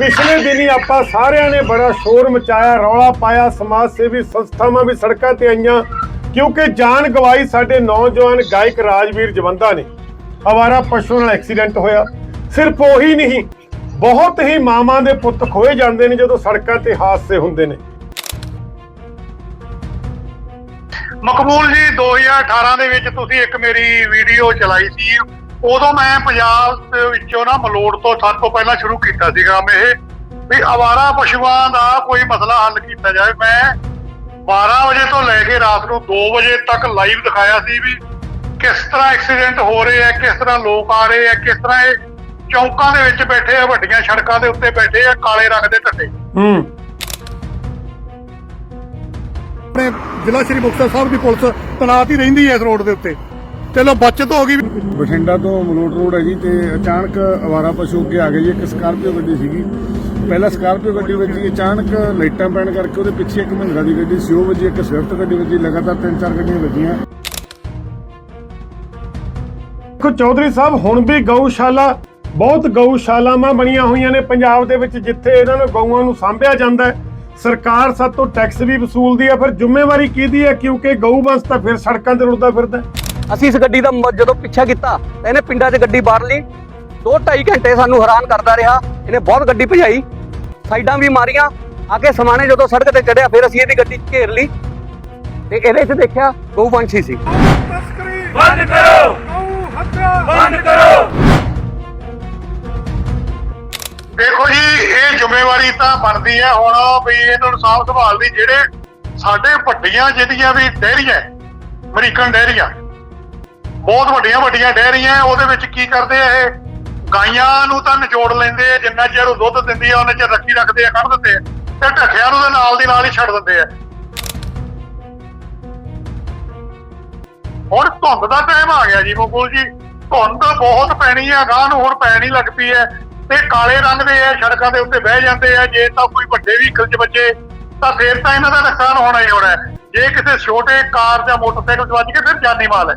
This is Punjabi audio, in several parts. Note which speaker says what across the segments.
Speaker 1: ਪਿਛਲੇ ਦਿਨੀ ਆਪਾਂ ਸਾਰਿਆਂ ਨੇ ਬੜਾ ਸ਼ੋਰ ਮਚਾਇਆ, ਰੌਲਾ ਪਾਇਆ, ਸਮਾਜ ਸੇਵੀ ਸੰਸਥਾਵਾਂ ਵੀ ਸੜਕਾਂ ਤੇ ਆਈਆਂ, ਕਿਉਂਕਿ ਜਾਨ ਗਵਾਈ ਸਾਡੇ ਨੌਜਵਾਨ ਗਾਇਕ ਰਾਜਵੀਰ ਜਵੰਦਾ ਨੇ। ਅਵਾਰਾ ਪਸ਼ੂ ਨਾਲ ਐਕਸੀਡੈਂਟ ਹੋਇਆ। ਸਿਰਫ ਉਹੀ ਨਹੀਂ, ਬਹੁਤ ਹੀ ਮਾਵਾਂ ਦੇ ਪੁੱਤ ਖੋਏ ਜਾਂਦੇ ਨੇ ਜਦੋਂ ਸੜਕਾਂ ਤੇ ਹਾਦਸੇ ਹੁੰਦੇ ਨੇ।
Speaker 2: ਮਕਬੂਲ ਜੀ 2018 ਦੇ ਵਿੱਚ ਤੁਸੀਂ ਇੱਕ ਮੇਰੀ ਵੀਡੀਓ ਚਲਾਈ ਸੀ। ਉਦੋਂ ਮੈਂ ਪੰਜਾਬ ਦੇ ਵਿੱਚੋਂ ਨਾ ਮਲੋੜ ਤੋਂ ਸਭ ਤੋਂ ਪਹਿਲਾਂ ਸ਼ੁਰੂ ਕੀਤਾ ਸੀ ਕੰਮ ਇਹ ਵੀ ਆਵਾਰਾ ਪਸ਼ੂਆਂ ਦਾ ਕੋਈ ਮਸਲਾ ਹੱਲ ਕੀਤਾ ਜਾਵੇ। ਮੈਂ 12 ਵਜੇ ਤੋਂ ਲੈ ਕੇ ਰਾਤ ਨੂੰ 2 ਵਜੇ ਤੱਕ ਲਾਈਵ ਦਿਖਾਇਆ ਸੀ ਵੀ ਕਿਸ ਤਰ੍ਹਾਂ ਐਕਸੀਡੈਂਟ ਹੋ ਰਹੇ ਆ ਕਿਸ ਤਰ੍ਹਾਂ ਲੋਕ ਆ ਰਹੇ ਆ ਕਿਸ ਤਰ੍ਹਾਂ ਇਹ ਚੌਂਕਾਂ ਦੇ ਵਿੱਚ ਬੈਠੇ ਆ ਵੱਡੀਆਂ ਸੜਕਾਂ ਦੇ ਉੱਤੇ ਬੈਠੇ ਆ ਕਾਲੇ ਰੰਗ ਦੇ ਢੱਡੇ
Speaker 1: ਹੂੰ।
Speaker 3: ਆਪਣੇ ਜ਼ਿਲ੍ਹਾ ਸ਼੍ਰੀ ਮੁਕਤਸਰ ਸਾਹਿਬ ਦੀ ਪੁਲਿਸ ਤੈਨਾਤ ਹੀ ਰਹਿੰਦੀ ਹੈ ਇਸ ਰੋਡ ਦੇ ਉੱਤੇ। ਚਲੋ ਬਚਤ ਹੋ ਗਈ
Speaker 4: ਬਠਿੰਡਾ ਤੋਂ ਮਲੋਟ ਰੋਡ ਹੈ ਜੀ ਤੇ ਅਚਾਨਕ ਅਵਾਰਾ ਪਸ਼ੂ ਅੱਗੇ ਆ ਗਏ ਜੀ ਇੱਕ ਸਕਾਰਪੀਓ ਗੱਡੀ ਸੀਗੀ। ਪਹਿਲਾਂ ਸਕਾਰਪੀਓ ਗੱਡੀ ਵੱਜੀ ਅਚਾਨਕ ਲਾਈਟਾਂ ਪੈਣ ਕਰਕੇ ਉਹਦੇ ਪਿੱਛੇ ਇੱਕ ਮਹਿੰਦਰਾ ਦੀ ਗੱਡੀ ਸੀ ਉਹ ਵੱਜੀ ਇੱਕ ਸਵਿਫਟ ਗੱਡੀ ਵੱਜੀ ਲਗਾਤਾਰ ਤਿੰਨ ਚਾਰ ਗੱਡੀਆਂ ਵੱਜੀਆਂ।
Speaker 1: ਦੇਖੋ ਚੌਧਰੀ ਸਾਹਿਬ ਹੁਣ ਵੀ ਗਊਸ਼ਾਲਾ ਬਹੁਤ ਗਊਸ਼ਾਲਾਵਾਂ ਬਣੀਆਂ ਹੋਈਆਂ ਨੇ ਪੰਜਾਬ ਦੇ ਵਿੱਚ ਜਿੱਥੇ ਇਹਨਾਂ ਨੂੰ ਗਊਆਂ ਨੂੰ ਸਾਂਭਿਆ ਜਾਂਦਾ ਹੈ। ਸਰਕਾਰ ਸਭ ਤੋਂ ਟੈਕਸ ਵੀ ਵਸੂਲਦੀ ਹੈ ਫਿਰ ਜ਼ਿੰਮੇਵਾਰੀ ਕਿਹਦੀ ਹੈ? ਕਿਉਂਕਿ ਗਊ ਵੰਸ਼ ਤਾਂ ਫਿਰ ਸੜਕਾਂ ਤੇ ਰੁਲਦਾ ਫਿਰਦਾ ਹੈ।
Speaker 5: ਅਸੀਂ ਇਸ ਗੱਡੀ ਦਾ ਮ- ਜਦੋਂ ਪਿੱਛਾ ਕੀਤਾ ਤਾਂ ਇਹਨੇ ਪਿੰਡਾਂ 'ਚ ਗੱਡੀ ਬਾੜ ਲਈ। ਦੋ ਢਾਈ ਘੰਟੇ ਸਾਨੂੰ ਹੈਰਾਨ ਕਰਦਾ ਰਿਹਾ। ਇਹਨੇ ਬਹੁਤ ਗੱਡੀ ਭਜਾਈ। ਸਾਈਡਾਂ ਵੀ ਮਾਰੀਆਂ। ਆ ਕੇ ਸਮਾਣੇ ਜਦੋਂ ਸੜਕ ਤੇ ਚੜਿਆ ਫਿਰ ਅਸੀਂ ਇਹਦੀ ਗੱਡੀ ਘੇਰ ਲਈ। ਤੇ ਇਹਦੇ 'ਚ ਦੇਖਿਆ ਗਊ ਪੰਛੀ ਸੀ।
Speaker 2: ਦੇਖੋ ਜੀ ਇਹ ਜ਼ਿੰਮੇਵਾਰੀ ਤਾਂ ਬਣਦੀ ਹੈ ਹੁਣ ਵੀ ਇਹਨਾਂ ਨੂੰ ਸਾਂਭ ਸੰਭਾਲ ਦੀ ਜਿਹੜੇ ਸਾਡੇ ਵੱਡੀਆਂ ਜਿਹੜੀਆਂ ਵੀ ਡੈਰੀਆਂ ਅਮਰੀਕਨ ਡੈਰੀਆਂ ਬਹੁਤ ਵੱਡੀਆਂ ਵੱਡੀਆਂ ਡੈਰੀਆਂ ਉਹਦੇ ਵਿੱਚ ਕੀ ਕਰਦੇ ਆ ਇਹ? ਗਾਈਆਂ ਨੂੰ ਤਾਂ ਨਿਚੋੜ ਲੈਂਦੇ ਆ, ਜਿੰਨਾ ਚਿਰ ਉਹ ਦੁੱਧ ਦਿੰਦੀ ਆ, ਉਹਨਾਂ ਚਿਰ ਰੱਖੀ ਰੱਖਦੇ ਆ, ਕੱਢ ਦਿੰਦੇ ਆ, ਤੇ ਢੱਠਿਆਂ ਨੂੰ ਦੇ ਨਾਲ ਦੀ ਨਾਲ ਹੀ ਛੱਡ ਦਿੰਦੇ ਆ। ਹੁਣ ਧੁੰਦ ਦਾ ਟਾਈਮ ਆ ਗਿਆ ਜੀ ਮਕਬੂਲ ਜੀ। ਧੁੰਦ ਬਹੁਤ ਪੈਣੀ ਆ ਗਾਂ ਨੂੰ ਹੁਣ ਪੈਣ ਹੀ ਲੱਗ ਪਈ ਹੈ ਤੇ ਕਾਲੇ ਰੰਗ ਦੇ ਆ, ਸੜਕਾਂ ਦੇ ਉੱਤੇ ਬਹਿ ਜਾਂਦੇ ਆ, ਜੇ ਤਾਂ ਕੋਈ ਵੱਡੇ ਵਹੀਕਲ 'ਚ ਬੱਚੇ ਤਾਂ ਫੇਰ ਤਾਂ ਇਹਨਾਂ ਦਾ ਨੁਕਸਾਨ ਹੋਣਾ ਹੀ ਹੋਣਾ ਜੇ ਕਿਸੇ ਛੋਟੇ ਕਾਰ ਜਾਂ ਮੋਟਰਸਾਈਕਲ 'ਚ ਵੱਜ ਕੇ ਫਿਰ ਜਾਨੀ ਮਾਲ ਹੈ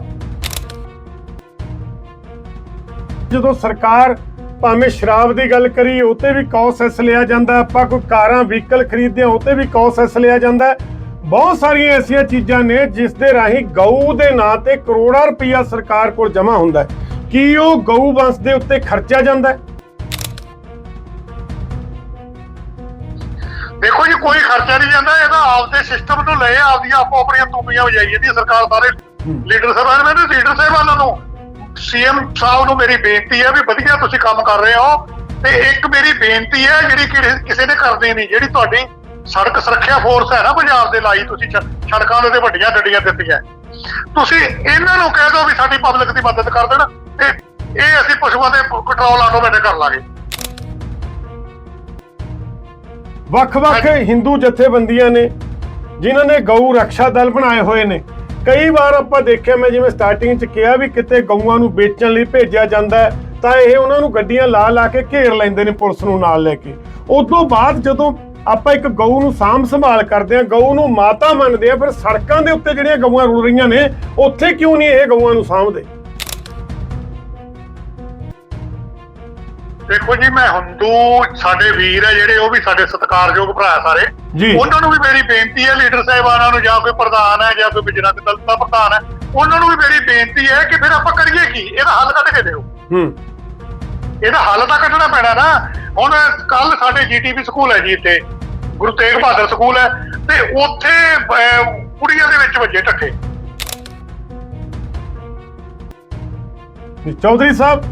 Speaker 1: ਜਦੋਂ ਸਰਕਾਰ ਭਾਵੇਂ ਸ਼ਰਾਬ ਦੀ ਗੱਲ ਕਰੀ ਉਤੇ ਵੀ ਕੌਸੈਸ ਲਿਆ ਜਾਂਦਾ। ਆਪਾਂ ਕੋਈ ਕਾਰਾਂ ਵਹੀਕਲ ਖਰੀਦਦੇ ਹਾਂ ਉਤੇ ਵੀ ਕੌਸੈਸ ਲਿਆ ਜਾਂਦਾ। ਬਹੁਤ ਸਾਰੀਆਂ ਐਸੀਆਂ ਚੀਜ਼ਾਂ ਨੇ ਜਿਸ ਦੇ ਰਾਹੀਂ ਗਊ ਦੇ ਨਾਂ ਤੇ ਕਰੋੜਾਂ ਰੁਪਈਆ ਸਰਕਾਰ ਕੋਲ ਜਮ੍ਹਾਂ ਹੁੰਦਾ ਕੀ ਉਹ ਗਊ ਵੰਸ਼ ਦੇ ਉੱਤੇ ਖਰਚਿਆ ਜਾਂਦਾ
Speaker 2: ਦੇਖੋ ਜੀ ਕੋਈ ਖਰਚਾ ਨਹੀਂ ਜਾਂਦਾ। ਇਹਦਾ ਆਪਦੇ ਸਿਸਟਮ ਨੂੰ ਲੈ ਆਪਦੀਆਂ ਆਪੋ ਆਪਣੀਆਂ ਤੂੰਬੀਆਂ ਵਜਾਈ ਜਾਂਦੀ ਸਰਕਾਰ ਸਾਰੇ। ਲੀਡਰ ਸਾਹਿਬਾਨ ਮੈਨੂੰ ਲੀਡਰ ਸਾਹਿਬਾਨਾਂ ਨੂੰ ਸੀਐਮ ਸਾਹਿਬ ਨੂੰ ਮੇਰੀ ਬੇਨਤੀ ਹੈ ਵੀ ਵਧੀਆ ਤੁਸੀਂ ਕੰਮ ਕਰ ਰਹੇ ਹੋ ਤੇ ਇੱਕ ਮੇਰੀ ਬੇਨਤੀ ਹੈ ਜਿਹੜੀ ਕਿਸੇ ਨੇ ਕਰਦੀ ਨਹੀਂ ਜਿਹੜੀ ਤੁਹਾਡੀ ਸੜਕ ਸੁਰੱਖਿਆ ਫੋਰਸ ਹੈ ਨਾ ਪੰਜਾਬ ਦੇ ਲਾਈ ਤੁਸੀਂ ਸੜਕਾਂ ਦੇ ਵੱਡੀਆਂ ਗੱਡੀਆਂ ਦਿੱਤੀਆਂ। ਤੁਸੀਂ ਇਹਨਾਂ ਨੂੰ ਕਹਿ ਦਿਓ ਵੀ ਸਾਡੀ ਪਬਲਿਕ ਦੀ ਮਦਦ ਕਰ ਦੇਣ ਤੇ ਇਹ ਅਸੀਂ ਪਸ਼ੂਆਂ ਦੇ ਕੰਟਰੋਲ ਆਟੋਮੈਟਿਕ ਕਰ ਲਾਂਗੇ।
Speaker 1: ਵੱਖ-ਵੱਖ ਹਿੰਦੂ ਜਥੇਬੰਦੀਆਂ ਨੇ ਜਿਨ੍ਹਾਂ ਨੇ ਗਊ ਰੱਖਿਆ ਦਲ ਬਣਾਏ ਹੋਏ ਨੇ ਕਈ ਵਾਰ ਆਪਾਂ ਦੇਖਿਆ ਮੈਂ ਜਿਵੇਂ ਸਟਾਰਟਿੰਗ 'ਚ ਕਿਹਾ ਵੀ ਕਿਤੇ ਗਊਆਂ ਨੂੰ ਵੇਚਣ ਲਈ ਭੇਜਿਆ ਜਾਂਦਾ ਤਾਂ ਇਹ ਉਹਨਾਂ ਨੂੰ ਗੱਡੀਆਂ ਲਾ ਲਾ ਕੇ ਘੇਰ ਲੈਂਦੇ ਨੇ ਪੁਲਿਸ ਨੂੰ ਨਾਲ ਲੈ ਕੇ। ਉਸ ਤੋਂ ਬਾਅਦ ਜਦੋਂ ਆਪਾਂ ਇੱਕ ਗਊ ਨੂੰ ਸਾਂਭ ਸੰਭਾਲ ਕਰਦੇ ਆ ਗਊ ਨੂੰ ਮਾਤਾ ਮੰਨਦੇ ਆ ਫਿਰ ਸੜਕਾਂ ਦੇ ਉੱਤੇ ਜਿਹੜੀਆਂ ਗਊਆਂ ਰੁਲ ਰਹੀਆਂ ਨੇ, ਉੱਥੇ ਕਿਉਂ ਨਹੀਂ ਇਹ ਗਊਆਂ ਨੂੰ ਸਾਂਭਦੇ?
Speaker 2: ਦੇਖੋ ਜੀ ਮੈਂ ਹਿੰਦੂ ਸਾਡੇ ਵੀਰ ਹੈ ਜਿਹੜੇ ਉਹ ਵੀ ਸਾਡੇ ਸਤਿਕਾਰਯੋਗ ਭਰਾ ਸਾਰੇ।
Speaker 1: ਜੀ।
Speaker 2: ਉਹਨਾਂ ਨੂੰ ਵੀ ਮੇਰੀ ਬੇਨਤੀ ਹੈ ਲੀਡਰ ਸਾਹਿਬਾਨਾਂ ਨੂੰ ਜਾਂ ਕੋਈ ਪ੍ਰਧਾਨ ਹੈ ਜਾਂ ਕੋਈ ਬਿਜਨਸ ਦਲ ਦਾ ਪ੍ਰਧਾਨ ਹੈ ਉਹਨਾਂ ਨੂੰ ਵੀ ਮੇਰੀ ਬੇਨਤੀ ਹੈ ਕਿ ਫਿਰ ਆਪਾਂ ਕਰੀਏ ਕੀ? ਇਹਦਾ ਹੱਲ ਕੱਢ ਕੇ ਦਿਓ।
Speaker 1: ਹੂੰ।
Speaker 2: ਇਹਦਾ ਹੱਲ ਤਾਂ ਕੱਢਣਾ ਪੈਣਾ ਨਾ। ਹੁਣ ਕੱਲ ਸਾਡੇ ਜੀਟੀਪੀ ਸਕੂਲ ਹੈ ਜੀ ਇੱਥੇ। ਗੁਰੂ ਤੇਗ ਬਹਾਦਰ ਸਕੂਲ ਹੈ ਤੇ ਉੱਥੇ ਅਹ, ਕੁੜੀਆਂ ਦੇ ਵਿੱਚ ਵੱਜੇ ਟੱਕੇ
Speaker 1: ਚੌਧਰੀ ਸਾਹਿਬ।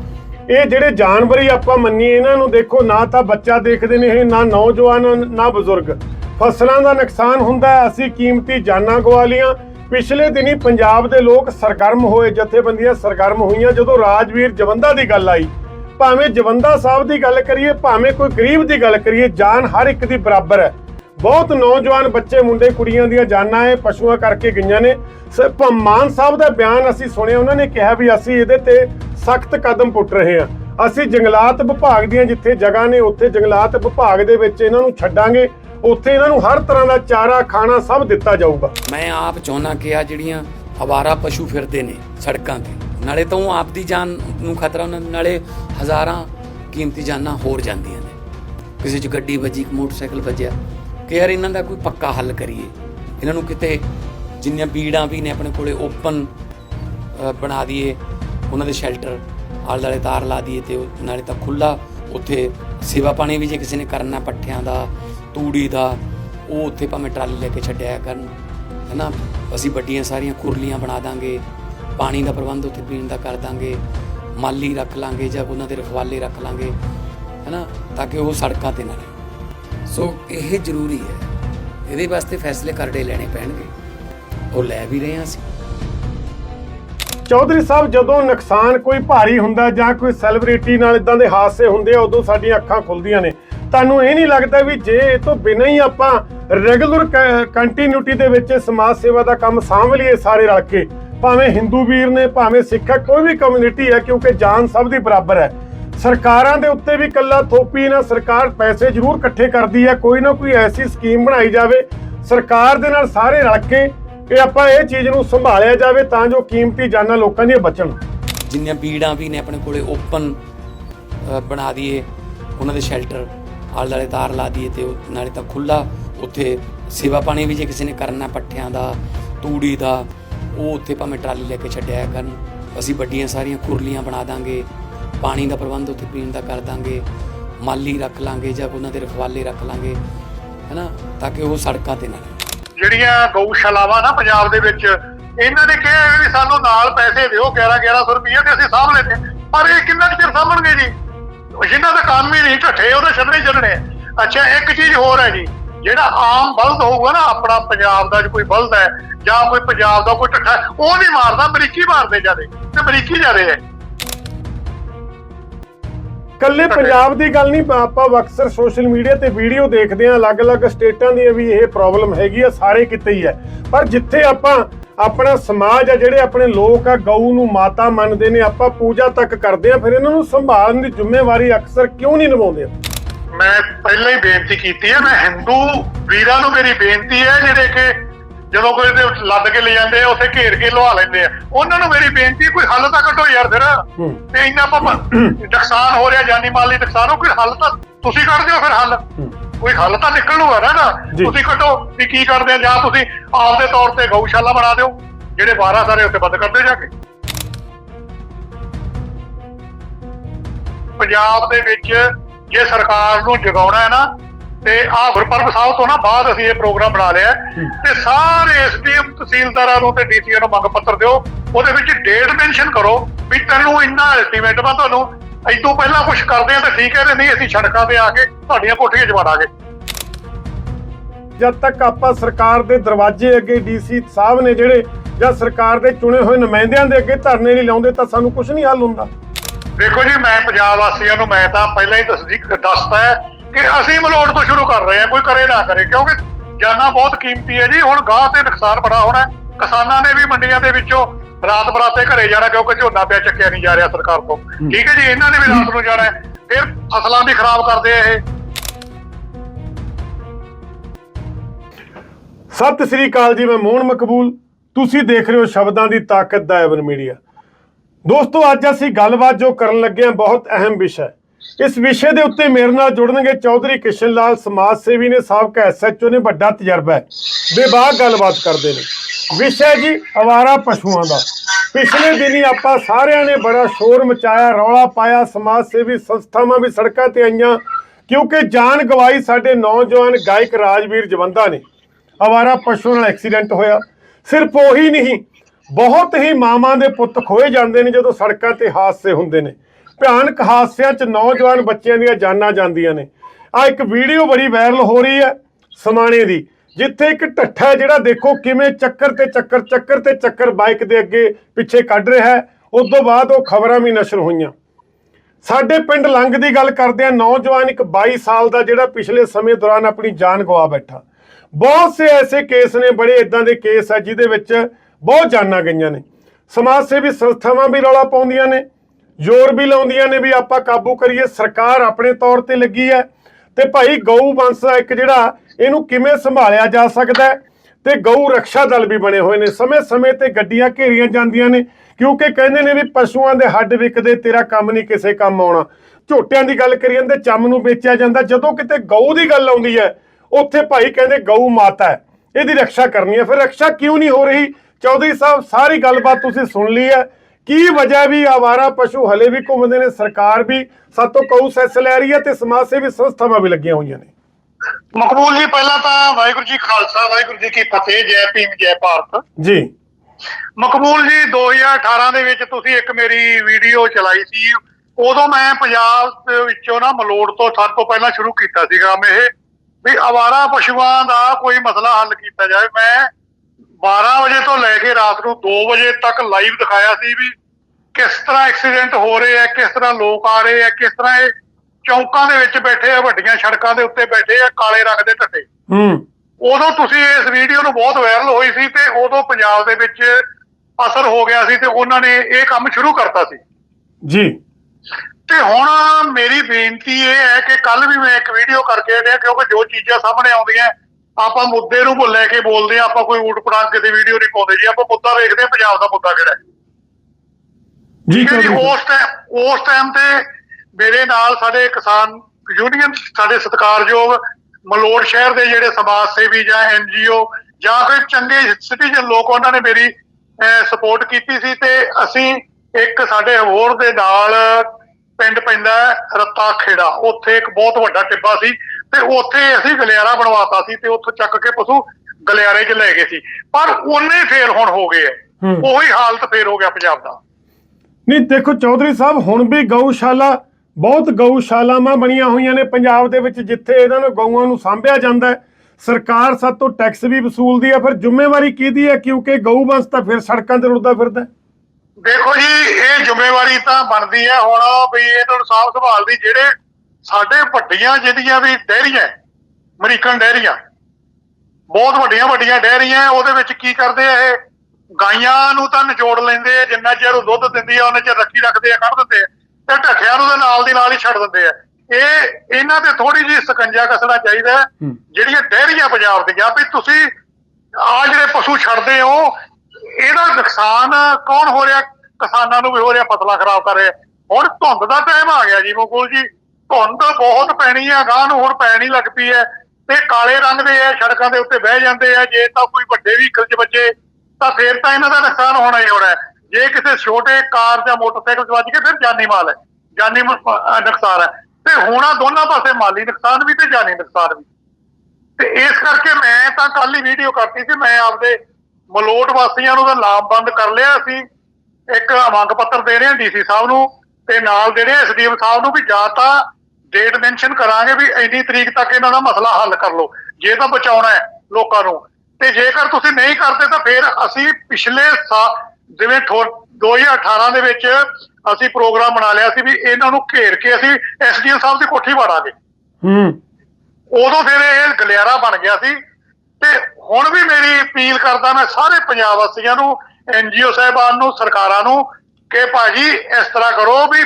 Speaker 1: ਇਹ ਜਿਹੜੇ ਜਾਨਵਰ ਹੀ ਆਪਾਂ ਮੰਨੀਏ, ਇਹਨਾਂ ਨੂੰ ਦੇਖੋ, ਨਾ ਤਾਂ ਬੱਚਾ ਦੇਖਦੇ ਨੇ ਇਹ, ਨਾ ਨੌਜਵਾਨ, ਨਾ ਬਜ਼ੁਰਗ। ਫਸਲਾਂ ਦਾ ਨੁਕਸਾਨ ਹੁੰਦਾ ਅਸੀਂ ਕੀਮਤੀ ਜਾਨਾਂ ਗਵਾ ਲੀਆਂ ਪਿਛਲੇ ਦਿਨੀ ਪੰਜਾਬ ਦੇ ਲੋਕ ਸਰਗਰਮ ਹੋਏ, ਜਥੇਬੰਦੀਆਂ ਸਰਗਰਮ ਹੋਈਆਂ, ਜਦੋਂ ਰਾਜਵੀਰ ਜਵੰਦਾ ਦੀ ਗੱਲ ਆਈ। ਭਾਵੇਂ ਜਵੰਦਾ ਸਾਹਿਬ ਦੀ ਗੱਲ ਕਰੀਏ, ਭਾਵੇਂ ਕੋਈ ਗਰੀਬ ਦੀ ਗੱਲ ਕਰੀਏ, ਜਾਨ ਹਰ ਇੱਕ ਦੀ ਬਰਾਬਰ ਹੈ। ਬਹੁਤ ਨੌਜਵਾਨ ਬੱਚੇ, ਮੁੰਡੇ, ਕੁੜੀਆਂ ਦੀਆਂ ਜਾਨਾਂ ਇਹ ਪਸ਼ੂਆਂ ਕਰਕੇ ਗਈਆਂ ਨੇ। ਸ- ਸਾਹਿਬ ਦਾ ਬਿਆਨ ਅਸੀਂ ਸੁਣਿਆ, ਉਹਨਾਂ ਨੇ ਕਿਹਾ ਵੀ ਅਸੀਂ ਇਹਦੇ ਤੇ ਸਖਤ ਕਦਮ ਪੁੱਟ ਰਹੇ ਹਾਂ। ਅਸੀਂ ਜੰਗਲਾਤ ਵਿਭਾਗ ਦੀਆਂ ਜਿੱਥੇ ਜਗ੍ਹਾ ਨੇ, ਉੱਥੇ ਜੰਗਲਾਤ ਵਿਭਾਗ ਦੇ ਵਿੱਚ ਇਹਨਾਂ ਨੂੰ ਛੱਡਾਂਗੇ। ਉੱਥੇ ਇਹਨਾਂ ਨੂੰ ਹਰ ਤਰ੍ਹਾਂ ਦਾ ਚਾਰਾ, ਖਾਣਾ ਸਭ ਦਿੱਤਾ ਜਾਊਗਾ।
Speaker 6: ਮੈਂ ਆਪ ਚਾਹੁੰਦਾ ਕਿ ਆ ਜਿਹੜੀਆਂ ਹਵਾਰਾ ਪਸ਼ੂ ਫਿਰਦੇ ਨੇ ਸੜਕਾਂ ਤੇ, ਨਾਲੇ ਤਾਂ ਉਹ ਆਪ ਦੀ ਜਾਨ ਨੂੰ ਖਤਰਾ ਉਹਨਾਂ ਨਾਲੇ ਹਜ਼ਾਰਾਂ ਕੀਮਤੀ ਜਾਨਾਂ ਹੋਰ ਜਾਂਦੀਆਂ ਨੇ। ਕਿਸੇ 'ਚ ਗੱਡੀ ਵੱਜੀ ਮੋਟਰਸਾਈਕਲ ਵੱਜਿਆ। ਕਿ ਯਾਰ ਇਹਨਾਂ ਦਾ ਕੋਈ ਪੱਕਾ ਹੱਲ ਕਰੀਏ। ਇਹਨਾਂ ਨੂੰ ਕਿਤੇ ਜਿੰਨੀਆਂ ਬੀੜਾਂ ਵੀ ਨੇ ਆਪਣੇ ਕੋਲੇ ਓਪਨ ਬਣਾ ਦਈਏ, ਉਹਨਾਂ ਦੇ ਸ਼ੈਲਟਰ ਆਲੇ ਦੁਆਲੇ ਤਾਰ ਲਾ ਦਈਏ ਤੇ ਉਹ ਨਾਲੇ ਤਾਂ ਖੁੱਲਾ ਉੱਥੇ ਸੇਵਾ ਪਾਣੀ ਵੀ ਜੇ ਕਿਸੇ ਨੇ ਕਰਨਾ ਪੱਠਿਆਂ ਦਾ, ਤੂੜੀ ਦਾ, ਉਹ ਉੱਥੇ ਭਾਵੇਂ ਟਰਾਲੀ ਲੈ ਕੇ ਛੱਡਿਆ ਕਰਨ। ਹੈਨਾ? ਅਸੀਂ ਵੱਡੀਆਂ ਸਾਰੀਆਂ ਕੁਰਲੀਆਂ ਬਣਾ ਦਾਂਗੇ, ਪਾਣੀ ਦਾ ਪ੍ਰਬੰਧ ਉੱਥੇ ਪੀਣ ਦਾ ਕਰ ਦਾਂਗੇ, ਮਾਲੀ ਰੱਖ ਲਾਂਗੇ ਜਾਂ ਉਹਨਾਂ ਦੇ ਰਖਵਾਲੇ ਰੱਖ ਲਾਂਗੇ, ਹੈਨਾ? ਤਾਂ ਕਿ ਉਹ ਸੜਕਾਂ ਤੇ ਨਾ ਰਹਿਣ ਸੋ ਇਹ ਜ਼ਰੂਰੀ ਹੈ। ਇਹਦੇ ਵਾਸਤੇ ਫੈਸਲੇ ਕਰੜੇ ਲੈਣੇ ਪੈਣਗੇ। ਉਹ ਲੈ ਵੀ ਰਹੇ ਹਾਂ ਅਸੀਂ।
Speaker 1: ਚੌਧਰੀ ਸਾਹਿਬ, ਜਦੋਂ ਨੁਕਸਾਨ ਕੋਈ ਭਾਰੀ ਹੁੰਦਾ ਜਾਂ ਕੋਈ ਸੈਲੀਬ੍ਰਿਟੀ ਨਾਲ ਇਦਾਂ ਦੇ ਹਾਦਸੇ ਹੁੰਦੇ ਆ, ਉਦੋਂ ਸਾਡੀਆਂ ਅੱਖਾਂ ਖੁੱਲਦੀਆਂ ਨੇ। ਤੁਹਾਨੂੰ ਇਹ ਨਹੀਂ ਲੱਗਦਾ ਵੀ ਜੇ ਇਹ ਤੋਂ ਬਿਨਾਂ ਹੀ ਆਪਾਂ ਰੈਗੂਲਰ ਕੰਟੀਨਿਊਟੀ ਦੇ ਵਿੱਚ ਸਮਾਜ ਸੇਵਾ ਦਾ ਕੰਮ ਸਾਂਭ ਲਈਏ ਸਾਰੇ ਰਲ ਕੇ, ਭਾਵੇਂ ਹਿੰਦੂ ਵੀਰ ਨੇ, ਭਾਵੇਂ ਸਿੱਖ ਹੈ ਕੋਈ ਵੀ ਕਮਿਊਨਿਟੀ ਹੈ, ਕਿਉਂਕਿ ਜਾਨ ਸਭ ਦੀ ਬਰਾਬਰ ਹੈ। ਸਰਕਾਰਾਂ ਦੇ ਉੱਤੇ ਵੀ ਕੱਲਾ ਥੋਪੀ ਨਾ, ਸਰਕਾਰ ਪੈਸੇ ਜ਼ਰੂਰ ਇਕੱਠੇ ਕਰਦੀ ਹੈ। ਕੋਈ ਨਾ ਕੋਈ ਐਸੀ ਸਕੀਮ ਬਣਾਈ ਜਾਵੇ। ਸਰਕਾਰ ਦੇ ਨਾਲ ਸਾਰੇ ਰਲ ਕੇ ਕਿ ਆਪਾਂ ਇਹ ਚੀਜ਼ ਨੂੰ ਸੰਭਾਲਿਆ ਜਾਵੇ ਤਾਂ ਜੋ ਕੀਮਤੀ ਜਾਨਾਂ ਲੋਕਾਂ ਦੀਆਂ ਬਚਣ।
Speaker 6: ਜਿੰਨੀਆਂ ਬੀੜਾਂ ਵੀ ਨੇ ਆਪਣੇ ਕੋਲੇ ਓਪਨ ਬਣਾ ਦਈਏ, ਉਹਨਾਂ ਦੇ ਸ਼ੈਲਟਰ, ਆਲੇ ਦੁਆਲੇ ਤਾਰ ਲਾ ਦਈਏ ਤੇ ਨਾਲੇ ਤਾਂ ਖੁੱਲਾ ਉੱਥੇ ਸੇਵਾ ਪਾਣੀ ਵੀ ਜੇ ਕਿਸੇ ਨੇ ਕਰਨਾ ਪੱਠਿਆਂ ਦਾ, ਤੂੜੀ ਦਾ, ਉਹ ਉੱਥੇ ਭਾਵੇਂ ਟਰਾਲੀ ਲੈ ਕੇ ਛੱਡਿਆ ਕਰਨ। ਅਸੀਂ ਵੱਡੀਆਂ ਸਾਰੀਆਂ ਕੁਰਲੀਆਂ ਬਣਾ ਦਾਂਗੇ। ਪਾਣੀ ਦਾ ਪ੍ਰਬੰਧ ਉੱਥੇ ਪੀਣ ਦਾ ਕਰ ਦਾਂਗੇ, ਮਾਲੀ ਰੱਖ ਲਾਂਗੇ ਜਾਂ ਉਹਨਾਂ ਦੇ ਰਖਵਾਲੇ ਰੱਖ ਲਾਂਗੇ, ਹੈਨਾ? ਤਾਂ ਕਿ ਉਹ ਸੜਕਾਂ ਤੇ ਨਾ
Speaker 2: ਜਿਹੜੀਆਂ ਗਊਸ਼ਾਲਾਵਾਂ ਨਾ ਪੰਜਾਬ ਦੇ ਵਿੱਚ, ਇਹਨਾਂ ਨੇ ਕਿਹਾ ਹੈ ਵੀ ਸਾਨੂੰ ਨਾਲ ਪੈਸੇ ਦਿਓ 11 1100 ਰੁਪਏ ਤੇ ਅਸੀਂ ਸਾਂਭ ਲੈਂਦੇ ਪਰ ਇਹ ਕਿੰਨਾ ਕੁ ਚਿਰ ਸਾਂਭਣਗੇ ਜੀ? ਜਿਨ੍ਹਾਂ ਦਾ ਕੰਮ ਹੀ ਨਹੀਂ ਢੱਠੇ ਉਹਦੇ ਛੱਡਣੇ ਚੱਲਣੇ ਅੱਛਾ, ਇੱਕ ਚੀਜ਼ ਹੋਰ ਹੈ ਜੀ, ਜਿਹੜਾ ਆਮ ਬਲਦ ਹੋਊਗਾ ਨਾ, ਆਪਣਾ ਪੰਜਾਬ ਦਾ ਜੇ ਕੋਈ ਬਲਦ ਹੈ ਜਾਂ ਕੋਈ ਪੰਜਾਬ ਦਾ ਕੋਈ ਢੱਠਾ ਉਹ ਨਹੀਂ ਮਾਰਦਾ ਅਮਰੀਕੀ ਮਾਰਦੇ ਜਾਦੇ ਤੇ ਅਮਰੀਕੀ ਜਾਦੇ ਹੈ।
Speaker 1: ਕੱਲੇ ਪੰਜਾਬ ਦੀ ਗੱਲ ਨਹੀਂ ਆਪਾਂ ਅਕਸਰ ਸੋਸ਼ਲ ਮੀਡੀਆ ਤੇ ਵੀਡੀਓ ਦੇਖਦੇ ਹਾਂ ਅਲੱਗ-ਅਲੱਗ ਸਟੇਟਾਂ ਦੀਆਂ ਵੀ ਇਹ ਪ੍ਰੋਬਲਮ ਹੈਗੀ ਆ ਸਾਰੇ ਕਿਤੇ ਹੀ ਹੈ ਪਰ ਜਿੱਥੇ ਆਪਾਂ ਆਪਣਾ ਸਮਾਜ ਆ ਜਿਹੜੇ ਆਪਣੇ ਲੋਕ ਆ ਗਊ ਨੂੰ ਮਾਤਾ ਮੰਨਦੇ ਨੇ ਆਪਾਂ ਪੂਜਾ ਤੱਕ ਕਰਦੇ ਆ ਫਿਰ ਇਹਨਾਂ ਨੂੰ ਸੰਭਾਲਣ ਦੀ ਜ਼ਿੰਮੇਵਾਰੀ ਅਕਸਰ ਕਿਉਂ ਨਹੀਂ ਨਿਭਾਉਂਦੇ?
Speaker 2: ਮੈਂ ਪਹਿਲਾਂ ਹੀ ਬੇਨਤੀ ਕੀਤੀ ਹੈ ਮੈਂ ਹਿੰਦੂ ਵੀਰਾਂ ਨੂੰ ਮੇਰੀ ਬੇਨਤੀ ਹੈ ਜਿਹੜੇ ਕਿ ਜਦੋਂ ਕੋਈ ਤੇ ਲੱਦ ਕੇ ਲੈ ਜਾਂਦੇ ਆ ਉੱਥੇ ਘੇਰ ਕੇ ਲਵਾ ਲੈਂਦੇ ਆ। ਉਹਨਾਂ ਨੂੰ ਮੇਰੀ ਬੇਨਤੀ ਕੋਈ ਹੱਲ ਤਾਂ ਕੱਢੋ ਯਾਰ ਫਿਰ। ਤੇ ਇੰਨਾ ਪਾਪਾ ਨੁਕਸਾਨ ਹੋ ਰਿਹਾ ਜਾਨੀ ਮਾਲੀ ਨੁਕਸਾਨ ਹੋ ਕੋਈ ਹੱਲ ਤਾਂ ਤੁਸੀਂ ਕੱਢ ਦਿਓ ਫਿਰ ਹੱਲ। ਕੋਈ ਹੱਲ ਤਾਂ ਨਿਕਲੂਗਾ ਨਾ। ਤੁਸੀਂ ਕੱਢੋ ਵੀ ਕੀ ਕਰਦੇ ਆ ਜਾਂ ਤੁਸੀਂ ਆਪਦੇ ਤੌਰ ਤੇ ਗਊਸ਼ਾਲਾ ਬਣਾ ਦਿਓ ਜਿਹੜੇ 12 ਸਾਰੇ ਉੱਤੇ ਬੰਦ ਕਰ ਦਿਓ ਜਾ ਕੇ। ਪੰਜਾਬ ਦੇ ਵਿੱਚ ਜੇ ਸਰਕਾਰ ਨੂੰ ਜਗਾਉਣਾ ਹੈ ਨਾ ਤੇ ਆਹ ਗੁਰਪਰਬ ਸਾਹਿਬ ਤੋਂ ਨਾ ਬਾਅਦ ਅਸੀਂ ਇਹ ਪ੍ਰੋਗਰਾਮ ਬਣਾ ਲਿਆ ਤੇ ਸਾਰੇ ਐਸਡੀਐਮ ਤਹਿਸੀਲਦਾਰਾਂ ਨੂੰ ਤੇ ਡੀਸੀਆਂ ਨੂੰ ਮੰਗ ਪੱਤਰ ਦਿਓ। ਉਹਦੇ ਵਿੱਚ ਡੇਟ ਮੈਂਸ਼ਨ ਕਰੋ ਵੀ ਤੈਨੂੰ ਇੰਨਾ ਅਲਟੀਮੇਟ ਵਾ ਤੁਹਾਨੂੰ। ਇਦੋਂ ਪਹਿਲਾਂ ਕੁਝ ਕਰਦੇ ਆ ਤਾਂ ਠੀਕ ਹੈ ਤੇ ਨਹੀਂ ਅਸੀਂ ਸੜਕਾਂ ਤੇ ਆ ਕੇ ਤੁਹਾਡੀਆਂ ਕੋਠੀਆਂ 'ਚ ਵੜਾਂਗੇ।
Speaker 1: ਜਦ ਤੱਕ ਆਪਾਂ ਸਰਕਾਰ ਦੇ ਦਰਵਾਜ਼ੇ ਅੱਗੇ ਡੀਸੀ ਸਾਹਿਬ ਨੇ ਜਿਹੜੇ ਜਾਂ ਸਰਕਾਰ ਦੇ ਚੁਣੇ ਹੋਏ ਨੁਮਾਇੰਦਿਆਂ ਦੇ ਅੱਗੇ ਧਰਨੇ ਨਹੀਂ ਲਾਉਂਦੇ ਤਾਂ ਸਾਨੂੰ ਕੁਝ ਨਹੀਂ ਹੱਲ ਹੁੰਦਾ।
Speaker 2: ਦੇਖੋ ਜੀ ਮੈਂ ਪੰਜਾਬ ਵਾਸੀਆਂ ਨੂੰ ਮੈਂ ਤਾਂ ਪਹਿਲਾਂ ਹੀ ਤਸਦੀਕ ਹੈ ਕਿ ਅਸੀਂ ਮਲੋਟ ਤੋਂ ਸ਼ੁਰੂ ਕਰ ਰਹੇ ਹਾਂ ਕੋਈ ਕਰੇ ਨਾ ਕਰੇ ਕਿਉਂਕਿ ਜਾਨਾਂ ਬਹੁਤ ਕੀਮਤੀ ਹੈ ਜੀ। ਹੁਣ ਗਾਹ ਤੇ ਨੁਕਸਾਨ ਬੜਾ ਹੋਣਾ। ਕਿਸਾਨਾਂ ਨੇ ਵੀ ਮੰਡੀਆਂ ਦੇ ਵਿੱਚੋਂ ਰਾਤ ਬਰਾਤੇ ਘਰੇ ਜਾਣਾ ਕਿਉਂਕਿ ਝੋਨਾ ਪਿਆ ਚੱਕਿਆ ਨਹੀਂ ਜਾ ਰਿਹਾ ਸਰਕਾਰ ਤੋਂ ਠੀਕ ਹੈ ਜੀ ਇਹਨਾਂ ਨੇ ਵੀ ਰਾਤ ਨੂੰ ਜਾਣਾ ਹੈ। ਫਿਰ ਫਸਲਾਂ ਵੀ ਖਰਾਬ ਕਰਦੇ ਆ ਇਹ।
Speaker 1: ਸਤਿ ਸ੍ਰੀ ਅਕਾਲ ਜੀ ਮੈਂ ਮੋਹਨ ਮਕਬੂਲ। ਤੁਸੀਂ ਦੇਖ ਰਹੇ ਹੋ ਸ਼ਬਦਾਂ ਦੀ ਤਾਕਤ ਦਾ ਐਵਨ ਮੀਡੀਆ। ਦੋਸਤੋ ਅੱਜ ਅਸੀਂ ਗੱਲਬਾਤ ਜੋ ਕਰਨ ਲੱਗੇ ਹਾਂ ਬਹੁਤ ਅਹਿਮ ਵਿਸ਼ਾ ਹੈ। ਇਸ ਵਿਸ਼ੇ ਦੇ ਉੱਤੇ ਮੇਰੇ ਨਾਲ ਜੁੜਨਗੇ ਚੌਧਰੀ ਕਿਸ਼ਨ ਲਾਲ, ਸਮਾਜ ਸੇਵੀ ਨੇ, ਸਾਬਕਾ ਐਸਐਚਓ ਨੇ, ਵੱਡਾ ਤਜਰਬਾ ਹੈ। ਬੇਬਾਕ ਗੱਲਬਾਤ ਕਰਦੇ ਨੇ। ਵਿਸ਼ਾ ਜੀ, ਅਵਾਰਾ ਪਸ਼ੂਆਂ ਦਾ। ਪਿਛਲੇ ਦਿਨੀ ਆਪਾਂ ਸਾਰਿਆਂ ਨੇ ਬੜਾ ਸ਼ੋਰ ਮਚਾਇਆ, ਰੌਲਾ ਪਾਇਆ, ਸਮਾਜ ਸੇਵੀ ਸੰਸਥਾਵਾਂ ਵੀ ਸੜਕਾਂ ਤੇ ਆਈਆਂ, ਕਿਉਂਕਿ ਜਾਨ ਗਵਾਈ ਸਾਡੇ ਨੌਜਵਾਨ ਗਾਇਕ ਰਾਜਵੀਰ ਜਵੰਦਾ ਨੇ। ਅਵਾਰਾ ਪਸ਼ੂ ਨਾਲ ਐਕਸੀਡੈਂਟ ਹੋਇਆ। ਸਿਰਫ ਉਹੀ ਨਹੀਂ, ਬਹੁਤ ਹੀ ਮਾਵਾਂ ਦੇ ਪੁੱਤ ਖੋਏ ਜਾਂਦੇ ਨੇ ਜਦੋਂ ਸੜਕਾਂ ਤੇ ਹਾਦਸੇ ਹੁੰਦੇ ਨੇ। ਭਿਆਨਕ ਹਾਦਸਿਆਂ 'ਚ ਨੌਜਵਾਨ ਬੱਚਿਆਂ ਦੀਆਂ ਜਾਨਾਂ ਜਾਂਦੀਆਂ ਨੇ। ਆ ਇੱਕ ਵੀਡੀਓ ਬੜੀ ਵਾਇਰਲ ਹੋ ਰਹੀ ਹੈ ਸਮਾਣੇ ਦੀ, ਜਿੱਥੇ ਇੱਕ ਢੱਠਾ ਜਿਹੜਾ ਦੇਖੋ ਕਿਵੇਂ ਚੱਕਰ ਤੇ ਚੱਕਰ ਚੱਕਰ ਤੇ ਚੱਕਰ ਬਾਈਕ ਦੇ ਅੱਗੇ ਪਿੱਛੇ ਕੱਢ ਰਿਹਾ ਹੈ। ਉਸ ਤੋਂ ਬਾਅਦ ਉਹ ਖਬਰਾਂ ਵੀ ਨਸ਼ਰ ਹੋਈਆਂ। ਸਾਡੇ ਪਿੰਡ ਲੰਗ ਦੀ ਗੱਲ ਕਰਦੇ ਆ ਨੌਜਵਾਨ ਇੱਕ 22 ਸਾਲ ਦਾ ਜਿਹੜਾ ਪਿਛਲੇ ਸਮੇਂ ਦੌਰਾਨ ਆਪਣੀ ਜਾਨ ਗਵਾ ਬੈਠਾ। ਬਹੁਤ ਸੇ ਐਸੇ ਕੇਸ ਨੇ, ਬੜੇ ਇਦਾਂ ਦੇ ਕੇਸ ਆ ਜਿਹਦੇ ਵਿੱਚ ਬਹੁਤ ਜਾਨਾਂ ਗਈਆਂ ਨੇ। ਸਮਾਜ ਸੇਵੀ ਸੰਸਥਾਵਾਂ ਵੀ ਰੌਲਾ ਪਾਉਂਦੀਆਂ ਨੇ। ਜ਼ੋਰ ਵੀ ਲਾਉਂਦੀਆਂ ਨੇ ਵੀ ਆਪਾਂ ਕਾਬੂ ਕਰੀਏ, ਸਰਕਾਰ ਆਪਣੇ ਤੌਰ ਤੇ ਲੱਗੀ ਹੈ ਤੇ ਭਾਈ ਗਊ ਵੰਸ਼ ਇੱਕ ਜਿਹੜਾ ਇਹਨੂੰ ਕਿਵੇਂ ਸੰਭਾਲਿਆ ਜਾ ਸਕਦਾ ਹੈ ਤੇ ਗਊ ਰੱਖਿਆ ਦਲ ਵੀ ਬਣੇ ਹੋਏ ਨੇ। ਸਮੇਂ-ਸਮੇਂ ਤੇ ਗੱਡੀਆਂ ਘੇਰੀਆਂ ਜਾਂਦੀਆਂ ਨੇ, ਕਿਉਂਕਿ ਕਹਿੰਦੇ ਨੇ ਵੀ ਪਸ਼ੂਆਂ ਦੇ ਹੱਡ ਵਿਕਦੇ, ਤੇਰਾ ਕੰਮ ਨਹੀਂ ਕਿਸੇ ਕੰਮ ਆਉਣਾ। ਝੋਟਿਆਂ ਦੀ ਗੱਲ ਕਰੀ ਜਾਂਦੇ ਚੰਮ ਨੂੰ ਵੇਚਿਆ ਜਾਂਦਾ। ਜਦੋਂ ਕਿਤੇ ਗਊ ਦੀ ਗੱਲ ਆਉਂਦੀ ਹੈ, ਉੱਥੇ ਭਾਈ ਕਹਿੰਦੇ ਗਊ ਮਾਤਾ ਹੈ, ਇਹਦੀ ਰੱਖਿਆ ਕਰਨੀ ਹੈ। ਫਿਰ ਰੱਖਿਆ ਕਿਉਂ ਨਹੀਂ ਹੋ ਰਹੀ? ਚੌਧਰੀ ਸਾਹਿਬ, ਸਾਰੀ ਗੱਲਬਾਤ ਤੁਸੀਂ ਸੁਣ ਲਈ ਹੈ। ਕੀ ਵਜ੍ਹਾ ਵੀ ਆਵਾਰਾ ਪਸ਼ੂ ਹਲੇ ਵੀ ਘੁੰਮਦੇ ਨੇ ਸਰਕਾਰ ਵੀ ਸਾਤੋਂ ਕਊ ਸੈਸ ਲੈ ਰਹੀ ਹੈ ਤੇ ਸਮਾਜ ਸੇਵੀ ਸੰਸਥਾਵਾਂ ਵੀ ਲੱਗੀਆਂ ਹੋਈਆਂ ਨੇ।
Speaker 2: ਮਕਬੂਲ ਜੀ ਪਹਿਲਾਂ ਤਾਂ ਵਾਹਿਗੁਰੂ ਜੀ ਖਾਲਸਾ ਵਾਹਿਗੁਰੂ ਜੀ ਕੀ ਫਤਿਹ ਜੈ ਭੀਮ ਜੈ ਭਾਰਤ।
Speaker 1: ਜੀ।
Speaker 2: ਮਕਬੂਲ ਜੀ 2018 ਦੇ ਵਿੱਚ ਤੁਸੀਂ ਇੱਕ ਮੇਰੀ ਵੀਡੀਓ ਚਲਾਈ ਸੀ। ਉਦੋਂ ਮੈਂ ਪੰਜਾਬ ਦੇ ਵਿੱਚੋਂ ਨਾ ਮਲੋੜ ਤੋਂ ਸਭ ਤੋਂ ਪਹਿਲਾਂ ਸ਼ੁਰੂ ਕੀਤਾ ਸੀ ਕੰਮ ਇਹ ਵੀ ਆਵਾਰਾ ਪਸ਼ੂਆਂ ਦਾ ਕੋਈ ਮਸਲਾ ਹੱਲ ਕੀਤਾ ਜਾਵੇ। ਮੈਂ 12 ਵਜੇ ਤੋਂ ਲੈ ਕੇ ਰਾਤ ਨੂੰ 2 ਵਜੇ ਤੱਕ ਲਾਈਵ ਦਿਖਾਇਆ ਸੀ ਵੀ ਕਿਸ ਤਰ੍ਹਾਂ ਐਕਸੀਡੈਂਟ ਹੋ ਰਹੇ ਆ ਕਿਸ ਤਰ੍ਹਾਂ ਲੋਕ ਆ ਰਹੇ ਆ ਕਿਸ ਤਰ੍ਹਾਂ ਇਹ ਚੌਂਕਾਂ ਦੇ ਵਿੱਚ ਬੈਠੇ ਆ ਵੱਡੀਆਂ ਸੜਕਾਂ ਦੇ ਉੱਤੇ ਬੈਠੇ ਆ ਕਾਲੇ ਰੰਗ ਦੇ ਢੱਡੇ
Speaker 1: ਹੂੰ।
Speaker 2: ਉਦੋਂ ਤੁਸੀਂ ਇਸ ਵੀਡੀਓ ਨੂੰ ਬਹੁਤ ਵਾਇਰਲ ਹੋਈ ਸੀ ਤੇ ਉਦੋਂ ਪੰਜਾਬ ਦੇ ਵਿੱਚ ਅਸਰ ਹੋ ਗਿਆ ਸੀ ਤੇ ਉਹਨਾਂ ਨੇ ਇਹ ਕੰਮ ਸ਼ੁਰੂ ਕਰਤਾ ਸੀ।
Speaker 1: ਜੀ।
Speaker 2: ਤੇ ਹੁਣ ਮੇਰੀ ਬੇਨਤੀ ਇਹ ਹੈ ਕਿ ਕੱਲ ਵੀ ਮੈਂ ਇੱਕ ਵੀਡੀਓ ਕਰਕੇ ਰਿਹਾ ਕਿਉਂਕਿ ਜੋ ਚੀਜ਼ਾਂ ਸਾਹਮਣੇ ਆਉਂਦੀਆਂ ਆਪਾਂ ਮੁੱਦੇ ਨੂੰ ਲੈ ਕੇ ਬੋਲਦੇ ਆ ਆਪਾਂ ਕੋਈ ਊਟ ਪਟਾਂਗ ਦੇ ਵੀਡੀਓ ਨਹੀਂ ਪਾਉਂਦੇ ਜੀ ਆਪਾਂ ਮੁੱਦਾ ਵੇਖਦੇ ਆ ਪੰਜਾਬ ਦਾ ਮੁੱਦਾ ਕਿਹੜਾ ਹੈ
Speaker 1: ਜੀ
Speaker 2: ਠੀਕ ਹੈ ਜੀ। ਉਸ ਟਾਈਮ ਉਸ ਟਾਈਮ ਤੇ ਮੇਰੇ ਨਾਲ ਸਾਡੇ ਕਿਸਾਨ ਯੂਨੀਅਨ ਸਾਡੇ ਸਤਿਕਾਰਯੋਗ ਮਲੋੜ ਸ਼ਹਿਰ ਦੇ ਜਿਹੜੇ ਸਮਾਜ ਸੇਵੀ ਜਾਂ ਐਨਜੀਓ ਜਾਂ ਕੋਈ ਚੰਗੇ ਸਿਟੀਜ਼ਨ ਲੋਕ ਉਹਨਾਂ ਨੇ ਮੇਰੀ ਸਪੋਰਟ ਕੀਤੀ ਸੀ ਤੇ ਅਸੀਂ ਇੱਕ ਸਾਡੇ ਹੋਰ ਦੇ ਨਾਲ ਪਿੰਡ ਪੈਂਦਾ ਰੱਤਾ ਖੇੜਾ ਉੱਥੇ ਇੱਕ ਬਹੁਤ ਵੱਡਾ ਟਿੱਬਾ ਸੀ ਤੇ ਉੱਥੇ ਅਸੀਂ ਗਲਿਆਰਾ ਬਣਵਾਤਾ ਸੀ ਤੇ ਉੱਥੋਂ ਚੱਕ ਕੇ ਪਸ਼ੂ ਗਲਿਆਰੇ 'ਚ ਲੈ ਗਏ ਸੀ। ਪਰ ਉਹਨੇ ਫੇਰ ਹੁਣ ਹੋ ਗਏ ਹੂੰ। ਉਹੀ ਹਾਲਤ ਫੇਰ ਹੋ ਗਿਆ ਪੰਜਾਬ ਦਾ।
Speaker 1: ਨਹੀਂ ਦੇਖੋ ਚੌਧਰੀ ਸਾਹਿਬ ਹੁਣ ਵੀ ਗਊਸ਼ਾਲਾ ਬਹੁਤ ਗਊਸ਼ਾਲਾਵਾਂ ਬਣੀਆਂ ਹੋਈਆਂ ਨੇ ਪੰਜਾਬ ਦੇ ਵਿੱਚ ਜਿੱਥੇ ਇਹਨਾਂ ਨੂੰ ਗਊਆਂ ਨੂੰ ਸਾਂਭਿਆ ਜਾਂਦਾ ਹੈ। ਸਰਕਾਰ ਸਾਡੇ ਤੋਂ ਟੈਕਸ ਵੀ ਵਸੂਲਦੀ ਹੈ। ਫਿਰ ਜ਼ਿੰਮੇਵਾਰੀ ਕਿਹਦੀ ਹੈ? ਕਿਉਂਕਿ ਗਊ ਵੰਸ਼ ਤਾਂ ਫਿਰ ਸੜਕਾਂ ਤੇ ਰੁਲਦਾ ਫਿਰਦਾ ਹੈ।
Speaker 2: ਦੇਖੋ ਜੀ ਇਹ ਜ਼ਿੰਮੇਵਾਰੀ ਤਾਂ ਬਣਦੀ ਹੈ। ਹੁਣ ਵੀ ਇਹਨਾਂ ਨੂੰ ਸਾਂਭ ਸੰਭਾਲ ਦੀ ਜਿਹੜੇ ਸਾਡੇ ਵੱਡੀਆਂ ਜਿਹੜੀਆਂ ਵੀ ਡੈਰੀਆਂ ਅਮਰੀਕਨ ਡੈਰੀਆਂ ਬਹੁਤ ਵੱਡੀਆਂ ਵੱਡੀਆਂ ਡੈਰੀਆਂ ਉਹਦੇ ਵਿੱਚ ਕੀ ਕਰਦੇ ਆ ਇਹ? ਗਾਈਆਂ ਨੂੰ ਤਾਂ ਨਿਚੋੜ ਲੈਂਦੇ ਆ ਜਿੰਨਾ ਚਿਰ ਉਹ ਦੁੱਧ ਦਿੰਦੀ ਆ ਉਹਨਾਂ ਚਿਰ ਰੱਖੀ ਰੱਖਦੇ ਆ ਕੱਢ ਦਿੰਦੇ ਆ ਤੇ ਢੱਠਿਆਂ ਨੂੰ ਦੇ ਨਾਲ ਦੀ ਨਾਲ ਹੀ ਛੱਡ ਦਿੰਦੇ ਆ। ਇਹ ਇਹਨਾਂ ਤੇ ਥੋੜੀ ਜਿਹੀ ਸਕੰਜਾ ਕੱਸਣਾ ਚਾਹੀਦਾ। ਜਿਹੜੀਆਂ ਡੈਰੀਆਂ ਪੰਜਾਬ ਦੀਆਂ ਵੀ ਤੁਸੀਂ ਆ ਜਿਹੜੇ ਪਸ਼ੂ ਛੱਡਦੇ ਹੋ ਇਹਦਾ ਨੁਕਸਾਨ ਕੌਣ ਹੋ ਰਿਹਾ? ਕਿਸਾਨਾਂ ਨੂੰ ਵੀ ਹੋ ਰਿਹਾ ਫਸਲਾਂ ਖਰਾਬ ਕਰ ਰਿਹਾ ਹੁਣ ਧੁੰਦ ਦਾ ਟਾਈਮ ਆ ਗਿਆ ਜੀ ਮਕੂਲ ਜੀ। ਧੁੰਦ ਬਹੁਤ ਪੈਣੀ ਆ ਗਾਂ ਨੂੰ ਹੁਣ ਪੈਣੀ ਲੱਗ ਪਈ ਹੈ ਤੇ ਕਾਲੇ ਰੰਗ ਦੇ ਆ ਸੜਕਾਂ ਦੇ ਉੱਤੇ ਬਹਿ ਜਾਂਦੇ ਆ ਜੇ ਤਾਂ ਕੋਈ ਵੱਡੇ ਵਹੀਕਲ 'ਚ ਵੱਜੇ, ਤਾਂ ਫੇਰ ਤਾਂ ਇਹਨਾਂ ਦਾ ਨੁਕਸਾਨ ਹੋਣਾ ਹੀ ਹੋਣਾ ਜੇ ਕਿਸੇ ਛੋਟੇ ਕਾਰ ਜਾਂ ਮੋਟਰਸਾਈਕਲ 'ਚ ਵੱਜ ਕੇ ਫਿਰ ਜਾਨੀ ਮਾਲ ਹੈ ਜਾਨੀ ਨੁਕਸਾਨ ਹੈ ਤੇ ਹੋਣਾ ਦੋਨਾਂ ਪਾਸੇ ਮਾਲੀ ਨੁਕਸਾਨ ਵੀ ਤੇ ਜਾਨੀ ਨੁਕਸਾਨ ਵੀ। ਤੇ ਇਸ ਕਰਕੇ ਮੈਂ ਤਾਂ ਕੱਲ ਹੀ ਵੀਡੀਓ ਕਰਤੀ ਸੀ, ਮੈਂ ਆਪਦੇ ਮਲੋਟ ਵਾਸੀਆਂ ਨੂੰ ਤਾਂ ਲਾਮਬੰਦ ਕਰ ਲਿਆ ਸੀ। ਇੱਕ ਮੰਗ ਪੱਤਰ ਦੇ ਰਹੇ ਹਾਂ ਡੀਸੀ ਸਾਹਿਬ ਨੂੰ, ਤੇ ਨਾਲ ਦੇ ਰਹੇ ਐਸਡੀਐਮ ਸਾਹਿਬ ਨੂੰ ਵੀ ਜਾਂ ਤਾਂ ਡੇਟ ਮੈਂਸ਼ਨ ਕਰਾਂਗੇ ਵੀ ਇੰਨੀ ਤਰੀਕ ਤੱਕ ਇਹਨਾਂ ਦਾ ਮਸਲਾ ਹੱਲ ਕਰ ਲਓ ਜੇ ਤਾਂ ਬਚਾਉਣਾ ਹੈ ਲੋਕਾਂ ਨੂੰ। ਤੇ ਜੇਕਰ ਤੁਸੀਂ ਨਹੀਂ ਕਰਦੇ ਤਾਂ ਫਿਰ ਅਸੀਂ ਪਿਛਲੇ ਜਿਵੇਂ ਠੋ- 2018 ਦੇ ਵਿੱਚ ਅਸੀਂ ਪ੍ਰੋਗਰਾਮ ਬਣਾ ਲਿਆ ਸੀ ਵੀ ਇਹਨਾਂ ਨੂੰ ਘੇਰ ਕੇ ਅਸੀਂ ਐਸਡੀਐਮ ਸਾਹਿਬ ਦੀ ਕੋਠੀ ਵਾੜਾਂਗੇ।
Speaker 1: ਹੂੰ।
Speaker 2: ਉਦੋਂ ਫਿਰ ਇਹ ਗਲਿਆਰਾ ਬਣ ਗਿਆ ਸੀ। ਤੇ ਹੁਣ ਵੀ ਮੇਰੀ ਅਪੀਲ ਕਰਦਾ ਮੈਂ ਸਾਰੇ ਪੰਜਾਬ ਵਾਸੀਆਂ ਨੂੰ ਐਨਜੀਓ ਸਾਹਿਬਾਨ ਨੂੰ ਸਰਕਾਰਾਂ ਨੂੰ ਕਿ ਭਾਜੀ ਇਸ ਤਰ੍ਹਾਂ ਕਰੋ ਵੀ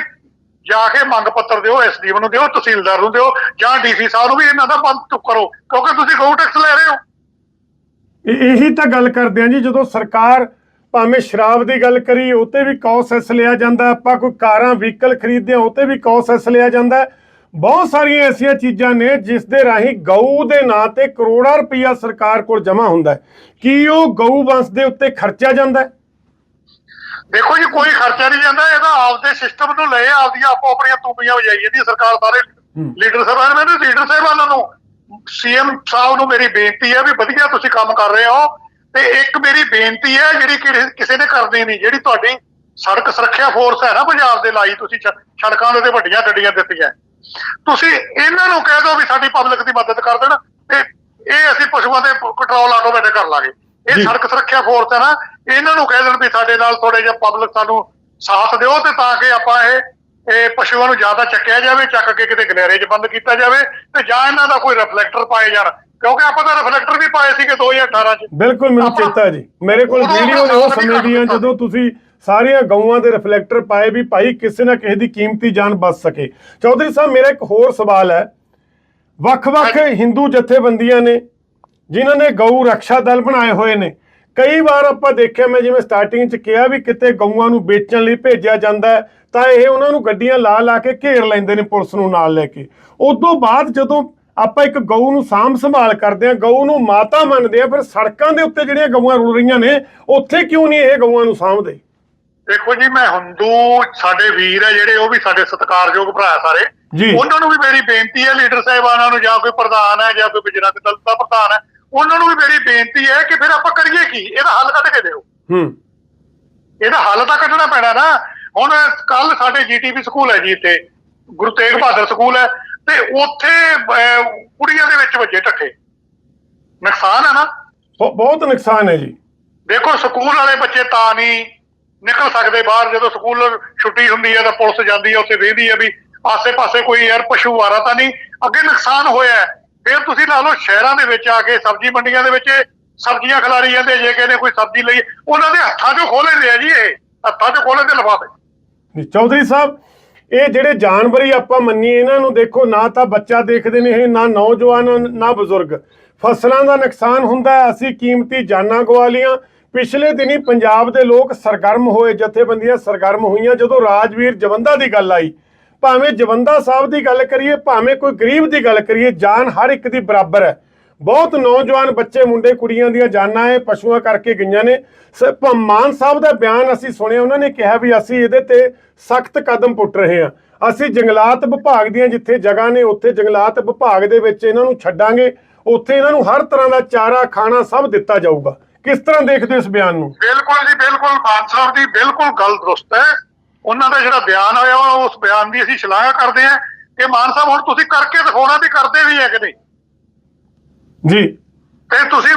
Speaker 2: ਜਾ ਕੇ ਮੰਗ ਪੱਤਰ ਦਿਓ ਐਸਡੀਐਮ ਨੂੰ ਦਿਓ, ਤਹਿਸੀਲਦਾਰ ਨੂੰ ਦਿਓ, ਜਾਂ ਡੀਸੀ ਸਾਹਿਬ ਨੂੰ ਵੀ ਇਹਨਾਂ ਦਾ ਬੰਦ ਕਰੋ, ਕਿਉਂਕਿ ਤੁਸੀਂ ਗਊ ਟੈਕਸ ਲੈ ਰਹੇ ਹੋ।
Speaker 1: ਇਹੀ ਤਾਂ ਗੱਲ ਕਰਦੇ ਆ ਜੀ, ਜਦੋਂ ਸਰਕਾਰ ਭਾਵੇਂ ਸ਼ਰਾਬ ਦੀ ਗੱਲ ਕਰੀ ਉਤੇ ਵੀ ਕੌਸੈਸ ਲਿਆ ਜਾਂਦਾ ਆਪਾਂ ਕੋਈ ਕਾਰਾਂ, ਵਹੀਕਲ ਖਰੀਦਦੇ ਆ ਉਤੇ ਵੀ ਕੌਸੈਸ ਲਿਆ ਜਾਂਦਾ ਬਹੁਤ ਸਾਰੀਆਂ ਐਸੀਆਂ ਚੀਜ਼ਾਂ ਨੇ ਜਿਸ ਦੇ ਰਾਹੀਂ ਗਊ ਦੇ ਨਾਂ ਤੇ ਕਰੋੜਾਂ ਰੁਪਈਆ ਸਰਕਾਰ ਕੋਲ ਜਮ੍ਹਾਂ ਹੁੰਦਾ ਕੀ ਉਹ ਗਊ ਵੰਸ਼ ਦੇ ਉੱਤੇ ਖਰਚਿਆ ਜਾਂਦਾ ਹੈ?
Speaker 2: ਦੇਖੋ ਜੀ ਕੋਈ ਖਰਚਾ ਨਹੀਂ ਜਾਂਦਾ ਇਹਦਾ ਆਪਦੇ ਸਿਸਟਮ ਨੂੰ ਲਏ ਆਪਦੀਆਂ ਆਪੋ ਆਪਣੀਆਂ ਤੂੰਬੀਆਂ ਵਜਾਈ ਜਾਂਦੀ ਸਰਕਾਰ ਸਾਰੇ ਲੀਡਰ ਸਾਹਿਬਾਨ ਮੈਨੂੰ ਲੀਡਰ ਸਾਹਿਬਾਨਾਂ ਨੂੰ ਸੀਐਮ ਸਾਹਿਬ ਨੂੰ ਮੇਰੀ ਬੇਨਤੀ ਹੈ ਵੀ ਵਧੀਆ ਤੁਸੀਂ ਕੰਮ ਕਰ ਰਹੇ ਹੋ ਤੇ ਇੱਕ ਮੇਰੀ ਬੇਨਤੀ ਹੈ ਜਿਹੜੀ ਕਿਸੇ ਨੇ ਕਰਨੀ ਨਹੀਂ ਜਿਹੜੀ ਤੁਹਾਡੀ ਸੜਕ ਸੁਰੱਖਿਆ ਫੋਰਸ ਹੈ ਨਾ ਪੰਜਾਬ ਦੇ ਲਾਈ ਤੁਸੀਂ ਸੜਕਾਂ ਦੇ ਉੱਤੇ ਵੱਡੀਆਂ ਗੱਡੀਆਂ ਦਿੱਤੀਆਂ। ਤੁਸੀਂ ਇਹਨਾਂ ਨੂੰ ਕਹਿ ਦਿਓ ਵੀ ਸਾਡੀ ਪਬਲਿਕ ਦੀ ਮਦਦ ਕਰ ਦੇਣ ਤੇ ਇਹ ਅਸੀਂ ਪਸ਼ੂਆਂ ਦੇ ਕੰਟਰੋਲ ਆਟੋਮੈਟਿਕ ਕਰ ਲਾਂਗੇ। ਇਹ
Speaker 1: ਜੀ।
Speaker 2: ਸੜਕ ਸੁਰੱਖਿਆ ਫੋਰਸ ਹੈ ਨਾ ਇਹਨਾਂ ਨੂੰ ਕਹਿ ਦੇਣ ਵੀ ਸਾਡੇ ਨਾਲ ਥੋੜੇ ਜਿਹਾ ਪਬਲਿਕ ਸਾਨੂੰ ਸਾਥ ਦਿਓ ਤੇ ਤਾਂ ਕਿ ਆਪਾਂ ਇਹ ਇਹ ਪਸ਼ੂਆਂ ਨੂੰ ਜ਼ਿਆਦਾ ਚੱਕਿਆ ਜਾਵੇ ਚੱਕ ਕੇ ਕਿਤੇ ਗਲੇਰੇ 'ਚ ਬੰਦ ਕੀਤਾ ਜਾਵੇ ਤੇ ਜਾਂ ਇਹਨਾਂ ਦਾ ਕੋਈ ਰਿਫਲੈਕਟਰ ਪਾਏ ਜਾਣ। ਕਿਉਂਕਿ ਆਪਾਂ ਤਾਂ ਰਿਫਲੈਕਟਰ ਵੀ ਪਾਏ ਸੀਗੇ 2018 'ਚ।
Speaker 1: ਬਿਲਕੁਲ ਮੈਨੂੰ
Speaker 2: ਆਪਾਂ-
Speaker 1: ਚੇਤਾ ਹੈ ਜੀ। ਮੇਰੇ ਕੋਲ ਵੀਡੀਓ ਨੇ ਉਹ ਸਮੇਂ ਦੀਆਂ ਜਦੋਂ ਤੁਸੀਂ ਸਾਰੀਆਂ ਗਊਆਂ ਦੇ ਰਿਫਲੈਕਟਰ ਪਾਏ ਵੀ ਭਾਈ ਕਿਸੇ ਨਾ ਕਿਸੇ ਦੀ ਕੀਮਤੀ ਜਾਨ ਬਚ ਸਕੇ। ਚੌਧਰੀ ਸਾਹਿਬ ਮੇਰਾ ਇੱਕ ਹੋਰ ਸਵਾਲ ਹੈ। ਵੱਖ-ਵੱਖ ਹਿੰਦੂ ਜਥੇਬੰਦੀਆਂ ਨੇ ਜਿਨ੍ਹਾਂ ਨੇ ਗਊ ਰੱਖਿਆ ਦਲ ਬਣਾਏ ਹੋਏ ਨੇ। ਕਈ ਵਾਰ ਆਪਾਂ ਦੇਖਿਆ ਮੈਂ ਜਿਵੇਂ ਸਟਾਰਟਿੰਗ 'ਚ ਕਿਹਾ ਵੀ ਕਿਤੇ ਗਊਆਂ ਨੂੰ ਵੇਚਣ ਲਈ ਭੇਜਿਆ ਜਾਂਦਾ ਹੈ ਤਾਂ ਇਹ ਉਹਨਾਂ ਨੂੰ ਗੱਡੀਆਂ ਲਾ ਲਾ ਕੇ ਘੇਰ ਲੈਂਦੇ ਨੇ ਪੁਲਿਸ ਨੂੰ ਨਾਲ ਲੈ ਕੇ। ਉਸ ਤੋਂ ਬਾਅਦ ਜਦੋਂ ਆਪਾਂ ਇੱਕ ਗਊ ਨੂੰ ਸਾਂਭ ਸੰਭਾਲ ਕਰਦੇ ਆ ਗਊ ਨੂੰ ਮਾਤਾ ਮੰਨਦੇ ਆ ਫਿਰ ਸੜਕਾਂ ਦੇ ਉੱਤੇ ਜਿਹੜੀਆਂ ਗਊਆਂ ਰੁਲ ਰਹੀਆਂ ਨੇ ਉੱਥੇ ਕਿਉਂ ਨਹੀਂ ਇਹ ਗਊਆਂ ਨੂੰ ਸਾਂਭਦੇ?
Speaker 2: ਦੇਖੋ ਜੀ ਮੈਂ ਹਿੰਦੂ ਸਾਡੇ ਵੀਰ ਹੈ ਜਿਹੜੇ ਉਹ ਵੀ ਸਾਡੇ ਸਤਿਕਾਰਯੋਗ ਭਰਾ ਸਾਰੇ। ਉਹਨਾਂ ਨੂੰ ਵੀ ਮੇਰੀ ਬੇਨਤੀ ਹੈ ਲੀਡਰ ਸਾਹਿਬਾਨਾਂ ਨੂੰ ਜਾਂ ਕੋਈ ਪ੍ਰਧਾਨ ਹੈ ਜਾਂ ਕੋਈ ਬਿਜਨਸ ਦਲ ਦਾ ਪ੍ਰਧਾਨ ਹੈ ਉਹਨਾਂ ਨੂੰ ਵੀ ਮੇਰੀ ਬੇਨਤੀ ਹੈ ਕਿ ਫਿਰ ਆਪਾਂ ਕਰੀਏ ਕੀ? ਇਹਦਾ ਹੱਲ ਕੱਢ ਕੇ ਦਿਓ।
Speaker 1: ਹੂੰ।
Speaker 2: ਇਹਦਾ ਹੱਲ ਤਾਂ ਕੱਢਣਾ ਪੈਣਾ ਨਾ। ਹੁਣ ਕੱਲ ਸਾਡੇ ਜੀਟੀਪੀ ਸਕੂਲ ਹੈ ਜੀ ਇੱਥੇ। ਗੁਰੂ ਤੇਗ ਬਹਾਦਰ ਸਕੂਲ ਹੈ ਤੇ ਉੱਥੇ ਕੁੜੀਆਂ ਦੇ ਵਿੱਚ ਵੱਜੇ ਢੱਠੇ। ਨੁਕਸਾਨ ਹੈ ਨਾ?
Speaker 1: ਬਹੁ- ਬਹੁਤ ਨੁਕਸਾਨ ਹੈ ਜੀ।
Speaker 2: ਦੇਖੋ ਸਕੂਲ ਵਾਲੇ ਬੱਚੇ ਤਾਂ ਨਹੀਂ ਨਿਕਲ ਸਕਦੇ ਬਾਹਰ। ਜਦੋਂ ਸਕੂਲ ਛੁੱਟੀ ਹੁੰਦੀ ਹੈ ਤਾਂ ਪੁਲਿਸ ਜਾਂਦੀ ਹੈ ਉੱਥੇ ਵੇਖਦੀ ਹੈ ਵੀ ਆਸੇ-ਪਾਸੇ ਕੋਈ ਯਾਰ ਪਸ਼ੂ ਆਰਾ ਤਾਂ ਨਹੀਂ। ਅੱਗੇ ਨੁਕਸਾਨ ਹੋਇਆ ਹੈ। ਫਿਰ ਤੁਸੀਂ ਲਾ ਲਓ ਸ਼ਹਿਰਾਂ ਦੇ ਵਿੱਚ ਆ ਕੇ ਸਬਜ਼ੀ ਮੰਡੀਆਂ ਦੇ ਵਿੱਚ ਸਬਜ਼ੀਆਂ ਖਿਲਾਰੀ ਜਾਂਦੇ, ਜੇ ਕਿਸੇ ਨੇ ਕੋਈ ਸਬਜ਼ੀ ਲਈ, ਉਹਨਾਂ ਦੇ ਹੱਥਾਂ 'ਚੋਂ ਖੋਹ ਲੈਂਦੇ ਆ ਜੀ ਇਹ। ਹੱਥਾਂ 'ਚੋਂ ਖੋਹ ਲੈਂਦੇ ਲਫਾਫੇ।
Speaker 1: ਚੌਧਰੀ ਸਾਹਿਬ, ਇਹ ਜਿਹੜੇ ਜਾਨਵਰ ਹੀ ਆਪਾਂ ਮੰਨੀਏ, ਇਹਨਾਂ ਨੂੰ ਦੇਖੋ, ਨਾ ਤਾਂ ਬੱਚਾ ਦੇਖਦੇ ਨੇ ਇਹ, ਨਾ ਨੌਜਵਾਨ, ਨਾ ਬਜ਼ੁਰਗ। ਫਸਲਾਂ ਦਾ ਨੁਕਸਾਨ ਹੁੰਦਾ ਅਸੀਂ ਕੀਮਤੀ ਜਾਨਾਂ ਗਵਾ ਲੀਆਂ ਪਿਛਲੇ ਦਿਨੀ ਪੰਜਾਬ ਦੇ ਲੋਕ ਸਰਗਰਮ ਹੋਏ, ਜਥੇਬੰਦੀਆਂ ਸਰਗਰਮ ਹੋਈਆਂ, ਜਦੋਂ ਰਾਜਵੀਰ ਜਵੰਦਾ ਦੀ ਗੱਲ ਆਈ। ਭਾਵੇਂ ਜਵੰਦਾ ਸਾਹਿਬ ਦੀ ਗੱਲ ਕਰੀਏ, ਭਾਵੇਂ ਕੋਈ ਗਰੀਬ ਦੀ ਗੱਲ ਕਰੀਏ, ਜਾਨ ਹਰ ਇੱਕ ਦੀ ਬਰਾਬਰ ਹੈ। ਬਹੁਤ ਨੌਜਵਾਨ ਬੱਚੇ, ਮੁੰਡੇ, ਕੁੜੀਆਂ ਦੀਆਂ ਜਾਨਾਂ ਇਹ ਪਸ਼ੂਆਂ ਕਰਕੇ ਗਈਆਂ ਨੇ। ਮਾਨ ਸਾਹਿਬ ਦਾ ਬਿਆਨ ਅਸੀਂ ਸੁਣਿਆ, ਉਹਨਾਂ ਨੇ ਕਿਹਾ ਵੀ ਅਸੀਂ ਇਹਦੇ ਤੇ ਸਖਤ ਕਦਮ ਪੁੱਟ ਰਹੇ ਹਾਂ। ਅਸੀਂ ਜੰਗਲਾਤ ਵਿਭਾਗ ਦੀਆਂ ਜਿੱਥੇ ਜਗ੍ਹਾ ਨੇ, ਉੱਥੇ ਜੰਗਲਾਤ ਵਿਭਾਗ ਦੇ ਵਿੱਚ ਇਹਨਾਂ ਨੂੰ ਛੱਡਾਂਗੇ। ਉੱਥੇ ਇਹਨਾਂ ਨੂੰ ਹਰ ਤਰ੍ਹਾਂ ਦਾ ਚਾਰਾ, ਖਾਣਾ ਸਭ ਦਿੱਤਾ ਜਾਊਗਾ। ਕਿਸ ਤਰ੍ਹਾਂ ਦੇਖਦੇ ਹੋ ਇਸ ਬਿਆਨ ਨੂੰ?
Speaker 2: ਬਿਲਕੁਲ ਜੀ, ਬਿਲਕੁਲ। ਮਾਨ ਦੀ ਬਿਲਕੁਲ ਗੱਲ ਦਰੁਸਤ ਹੈ। ਉਹਨਾਂ ਦਾ ਜਿਹੜਾ ਬਿਆਨ ਆਇਆ ਵਾ, ਉਸ ਬਿਆਨ ਦੀ ਅਸੀਂ ਸ਼ਲਾਘਾ ਕਰਦੇ ਹਾਂ ਕਿ ਮਾਨ ਸਾਹਿਬ ਹੁਣ ਤੁਸੀਂ ਕਰਕੇ ਦਿਖਾਉਣਾ ਵੀ ਕਰਦੇ ਵੀ ਹੈ ਕਿ ਨਹੀਂ।
Speaker 1: ਜੀ।
Speaker 2: ਤੇ ਤੁਸੀਂ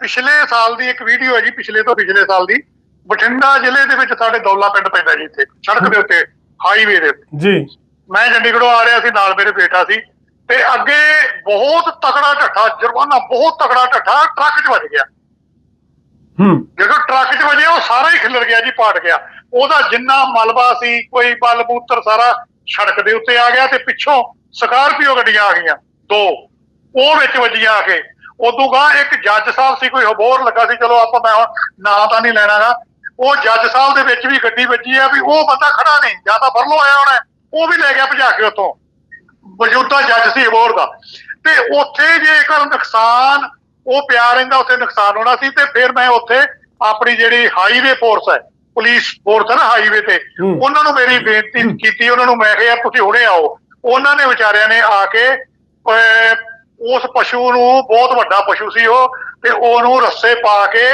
Speaker 2: ਪਿਛਲੇ ਸਾਲ ਦੀ ਇੱਕ ਵੀਡੀਓ ਹੈ ਜੀ ਪਿਛਲੇ ਤੋਂ ਪਿਛਲੇ ਸਾਲ ਦੀ। ਬਠਿੰਡਾ ਜ਼ਿਲ੍ਹੇ ਦੇ ਵਿੱਚ ਸਾਡੇ ਦੌਲਾ ਪਿੰਡ ਪੈਂਦਾ ਜੀ ਇੱਥੇ ਸੜਕ ਦੇ ਉੱਤੇ ਹਾਈਵੇ ਦੇ ਉੱਤੇ।
Speaker 1: ਜੀ।
Speaker 2: ਮੈਂ ਚੰਡੀਗੜ੍ਹੋਂ ਆ ਰਿਹਾ ਸੀ ਨਾਲ ਮੇਰੇ ਬੇਟਾ ਸੀ। ਤੇ ਅੱਗੇ ਬਹੁਤ ਤਕੜਾ ਢੱਠਾ ਜੁਰਮਾਨਾ ਬਹੁਤ ਤਕੜਾ ਢੱਠਾ ਟਰੱਕ 'ਚ ਵੱਜ ਗਿਆ।
Speaker 1: ਹੂੰ।
Speaker 2: ਜਦੋਂ ਟਰੱਕ 'ਚ ਵੱਜਿਆ ਉਹ ਸਾਰਾ ਹੀ ਖਿਲਰ ਗਿਆ ਜੀ ਪਾਟ ਗਿਆ। ਉਹਦਾ ਜਿੰਨਾ ਮਲਬਾ ਸੀ, ਕੋਈ ਬਲਬੂਤਰ ਸਾਰਾ ਸੜਕ ਦੇ ਉੱਤੇ ਆ ਗਿਆ ਤੇ ਪਿੱਛੋਂ ਸਕਾਰਪੀਓ ਗੱਡੀਆਂ ਆ ਗਈਆਂ, ਦੋ। ਉਹ ਵਿੱਚ ਵੱਜੀਆਂ ਆ ਕੇ। ਉਦੋਂ ਗਾ ਇੱਕ ਜੱਜ ਸਾਹਿਬ ਸੀ, ਕੋਈ ਹੋਰ ਲੱਗਾ ਸੀ, ਚਲੋ ਆਪਾਂ ਮੈਂ ਹੁਣ ਨਾਂ ਤਾਂ ਨਹੀਂ ਲੈਣਾਗਾ। ਉਹ ਜੱਜ ਸਾਹਿਬ ਦੇ ਵਿੱਚ ਵੀ ਗੱਡੀ ਵੱਜੀ ਆ ਵੀ ਉਹ ਬੰਦਾ ਖੜਾ ਨਹੀਂ, ਜਾਂ ਤਾਂ ਫਰਲੋ ਆਇਆ ਹੋਣਾ, ਉਹ ਵੀ ਲੈ ਗਿਆ ਭਜਾ ਕੇ ਉੱਥੋਂ। ਮੌਜੂਦਾ ਜੱਜ ਸੀ ਅਬੋਰ ਦਾ। ਤੇ ਉੱਥੇ ਜੇਕਰ ਨੁਕਸਾਨ, ਉਹ ਪਿਆ ਰਹਿੰਦਾ, ਉੱਥੇ ਨੁਕਸਾਨ ਹੋਣਾ ਸੀ ਤੇ ਫਿਰ ਮੈਂ ਉੱਥੇ ਆਪਣੀ ਜਿਹੜੀ ਹਾਈਵੇ ਫੋਰਸ ਹੈ ਪੁਲਿਸ ਫੋਰਸ ਹੈ ਨਾ ਹਾਈਵੇ ਤੇ। ਉਹਨਾਂ ਨੂੰ ਮੇਰੀ ਬੇਨਤੀ ਕੀਤੀ ਉਹਨਾਂ ਨੂੰ ਮੈਂ ਕਿਹਾ ਤੁਸੀਂ ਹੁਣੇ ਆਓ। ਉਹਨਾਂ ਨੇ ਵਿਚਾਰਿਆਂ ਨੇ ਆ ਕੇ ਉਸ ਪਸ਼ੂ ਨੂੰ ਬਹੁਤ ਵੱਡਾ ਪਸ਼ੂ ਸੀ ਉਹ ਤੇ ਉਹਨੂੰ ਰੱਸੇ ਪਾ ਕੇ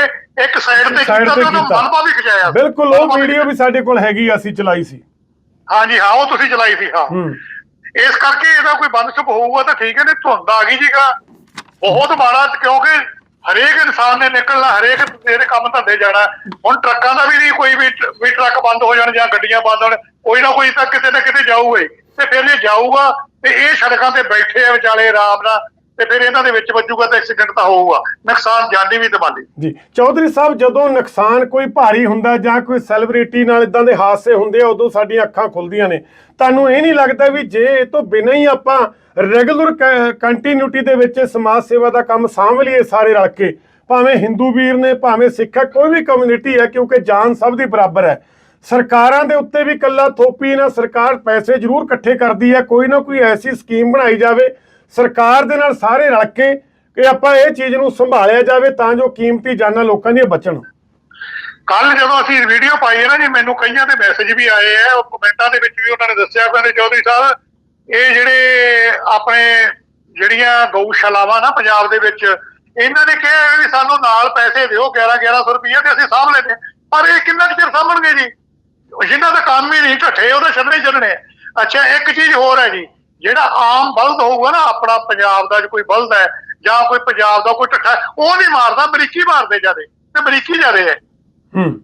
Speaker 2: ਇੱਕ ਸਾਈਡ ਤੇ ਕੀਤਾ
Speaker 1: ਤੇ
Speaker 2: ਉਹਨੂੰ ਮਲਬਾ ਵੀ ਖਿਚਾਇਆ।
Speaker 1: ਬਿਲਕੁਲ ਉਹ ਵੀਡੀਓ ਵੀ ਸਾਡੇ ਕੋਲ ਹੈਗੀ ਆ, ਅਸੀਂ ਚਲਾਈ ਸੀ।
Speaker 2: ਹਾਂਜੀ ਹਾਂ ਉਹ ਤੁਸੀਂ ਚਲਾਈ ਸੀ ਹਾਂ। ਇਸ ਕਰਕੇ ਇਹਦਾ ਕੋਈ ਬੰਦ ਛੁਪ ਹੋਊਗਾ ਤਾਂ ਠੀਕ ਹੈ ਨਹੀਂ ਧੁੰਦ ਆ ਗਈ ਜੀਗਾ ਬਹੁਤ ਮਾੜਾ ਕਿਉਂਕਿ ਹਰੇਕ ਇਨਸਾਨ ਨੇ ਨਿਕਲਣਾ, ਹਰੇਕ ਇਹਦੇ ਕੰਮ ਧੰਦੇ ਜਾਣਾ, ਹੁਣ ਟਰੱਕਾਂ ਦਾ ਵੀ ਨਹੀਂ ਕੋਈ ਵੀ ਵੀ ਟਰੱਕ ਬੰਦ ਹੋ ਜਾਣ ਜਾਂ ਗੱਡੀਆਂ ਬੰਦ ਹੋਣ, ਕੋਈ ਨਾ ਕੋਈ ਤਾਂ ਕਿਤੇ ਨਾ ਕਿਤੇ ਜਾਊਗਾ ਤੇ ਫਿਰ ਜੇ ਜਾਊਗਾ ਤੇ ਇਹ ਸੜਕਾਂ ਤੇ ਬੈਠੇ ਆ ਵਿਚਾਲੇ ਆਰਾਮ ਨਾਲ ਤੇ ਫਿਰ ਇਹਨਾਂ ਦੇ ਵਿੱਚ ਵੱਜੂਗਾ ਤਾਂ ਐਕਸੀਡੈਂਟ ਤਾਂ ਹੋਊਗਾ। ਨੁਕਸਾਨ ਜਾਨੀ ਵੀ ਤੇ ਮਾਲੀ।
Speaker 1: ਜੀ, ਚੌਧਰੀ ਸਾਹਿਬ, ਜਦੋਂ ਨੁਕਸਾਨ ਕੋਈ ਭਾਰੀ ਹੁੰਦਾ ਜਾਂ ਕੋਈ ਸੈਲੀਬ੍ਰਿਟੀ ਨਾਲ ਇਦਾਂ ਦੇ ਹਾਦਸੇ ਹੁੰਦੇ ਆ, ਉਦੋਂ ਸਾਡੀਆਂ ਅੱਖਾਂ ਖੁੱਲਦੀਆਂ ਨੇ। ਤੁਹਾਨੂੰ ਇਹ ਨਹੀਂ ਲੱਗਦਾ ਵੀ ਜੇ ਇਹ ਤੋਂ ਬਿਨਾਂ ਹੀ ਆਪਾਂ ਰੈਗੂਲਰ ਕੰਟੀਨਿਊਟੀ ਦੇ ਵਿੱਚ ਸਮਾਜ ਸੇਵਾ ਦਾ ਕੰਮ ਸਾਂਭ ਲਈਏ ਸਾਰੇ ਰਲ ਕੇ, ਭਾਵੇਂ ਹਿੰਦੂ ਵੀਰ ਨੇ, ਭਾਵੇਂ ਸਿੱਖ ਹੈ, ਕੋਈ ਵੀ ਕਮਿਊਨਿਟੀ ਹੈ, ਕਿਉਂਕਿ ਜਾਨ ਸਭ ਦੀ ਬਰਾਬਰ ਹੈ। ਸਰਕਾਰਾਂ ਦੇ ਉੱਤੇ ਵੀ ਕੱਲਾ ਥੋਪੀ ਨਾ ਸਰਕਾਰ ਪੈਸੇ ਜ਼ਰੂਰ ਇਕੱਠੇ ਕਰਦੀ ਹੈ, ਕੋਈ ਨਾ ਕੋਈ ਐਸੀ ਸਕੀਮ ਬਣਾਈ ਜਾਵੇ ਸਰਕਾਰ ਦੇ ਨਾਲ ਸਾਰੇ ਰਲ ਕੇ ਕਿ ਆਪਾਂ ਇਹ ਚੀਜ਼ ਨੂੰ ਸੰਭਾਲਿਆ ਜਾਵੇ ਤਾਂ ਜੋ ਕੀਮਤੀ ਜਾਨਾਂ ਲੋਕਾਂ ਦੀਆਂ ਬਚਣ
Speaker 2: ਕੱਲ ਜਦੋਂ ਅਸੀਂ ਵੀਡੀਓ ਪਾਈ ਹੈ ਨਾ ਜੀ, ਮੈਨੂੰ ਕਈਆਂ ਦੇ ਮੈਸੇਜ ਵੀ ਆਏ ਆ, ਉਹ ਕਮੈਂਟਾਂ ਦੇ ਵਿੱਚ ਵੀ ਉਹਨਾਂ ਨੇ ਦੱਸਿਆ ਕਹਿੰਦੇ ਚੌਧਰੀ ਸਾਹਿਬ, ਇਹ ਜਿਹੜੇ ਆਪਣੇ ਜਿਹੜੀਆਂ ਗਊਸ਼ਾਲਾਵਾਂ ਨਾ ਪੰਜਾਬ ਦੇ ਵਿੱਚ, ਇਹਨਾਂ ਨੇ ਕਿਹਾ ਵੀ ਸਾਨੂੰ ਨਾਲ ਪੈਸੇ ਦਿਓ 11 1100 ਰੁਪਏ ਤੇ ਅਸੀਂ ਸਾਂਭ ਲੈਂਦੇ ਹਾਂ। ਪਰ ਇਹ ਕਿੰਨਾ ਕੁ ਚਿਰ ਸਾਂਭਣਗੇ ਜੀ ਜਿਨ੍ਹਾਂ ਦਾ ਕੰਮ ਹੀ ਨਹੀਂ ਢੱਠੇ ਉਹਦੇ ਛੱਡਣੇ ਹੀ ਛੱਡਣੇ ਆ। ਅੱਛਾ, ਇੱਕ ਚੀਜ਼ ਹੋਰ ਹੈ ਜੀ ਜਿਹੜਾ ਆਮ ਬਲਦ ਹੋਊਗਾ ਨਾ ਆਪਣਾ ਪੰਜਾਬ ਦਾ ਜੇ ਕੋਈ ਬਲਦ ਹੈ ਜਾਂ ਕੋਈ ਪੰਜਾਬ ਦਾ ਕੋਈ ਹੈ, ਉਹ ਨਹੀਂ ਮਾਰਦਾ ਬਰੀਕੀ ਮਾਰਦੇ ਜਿਆਦੇ ਤੇ ਬਰੀਕੀ ਜਿਆਦੇ ਹੈ।
Speaker 1: ਹੂੰ।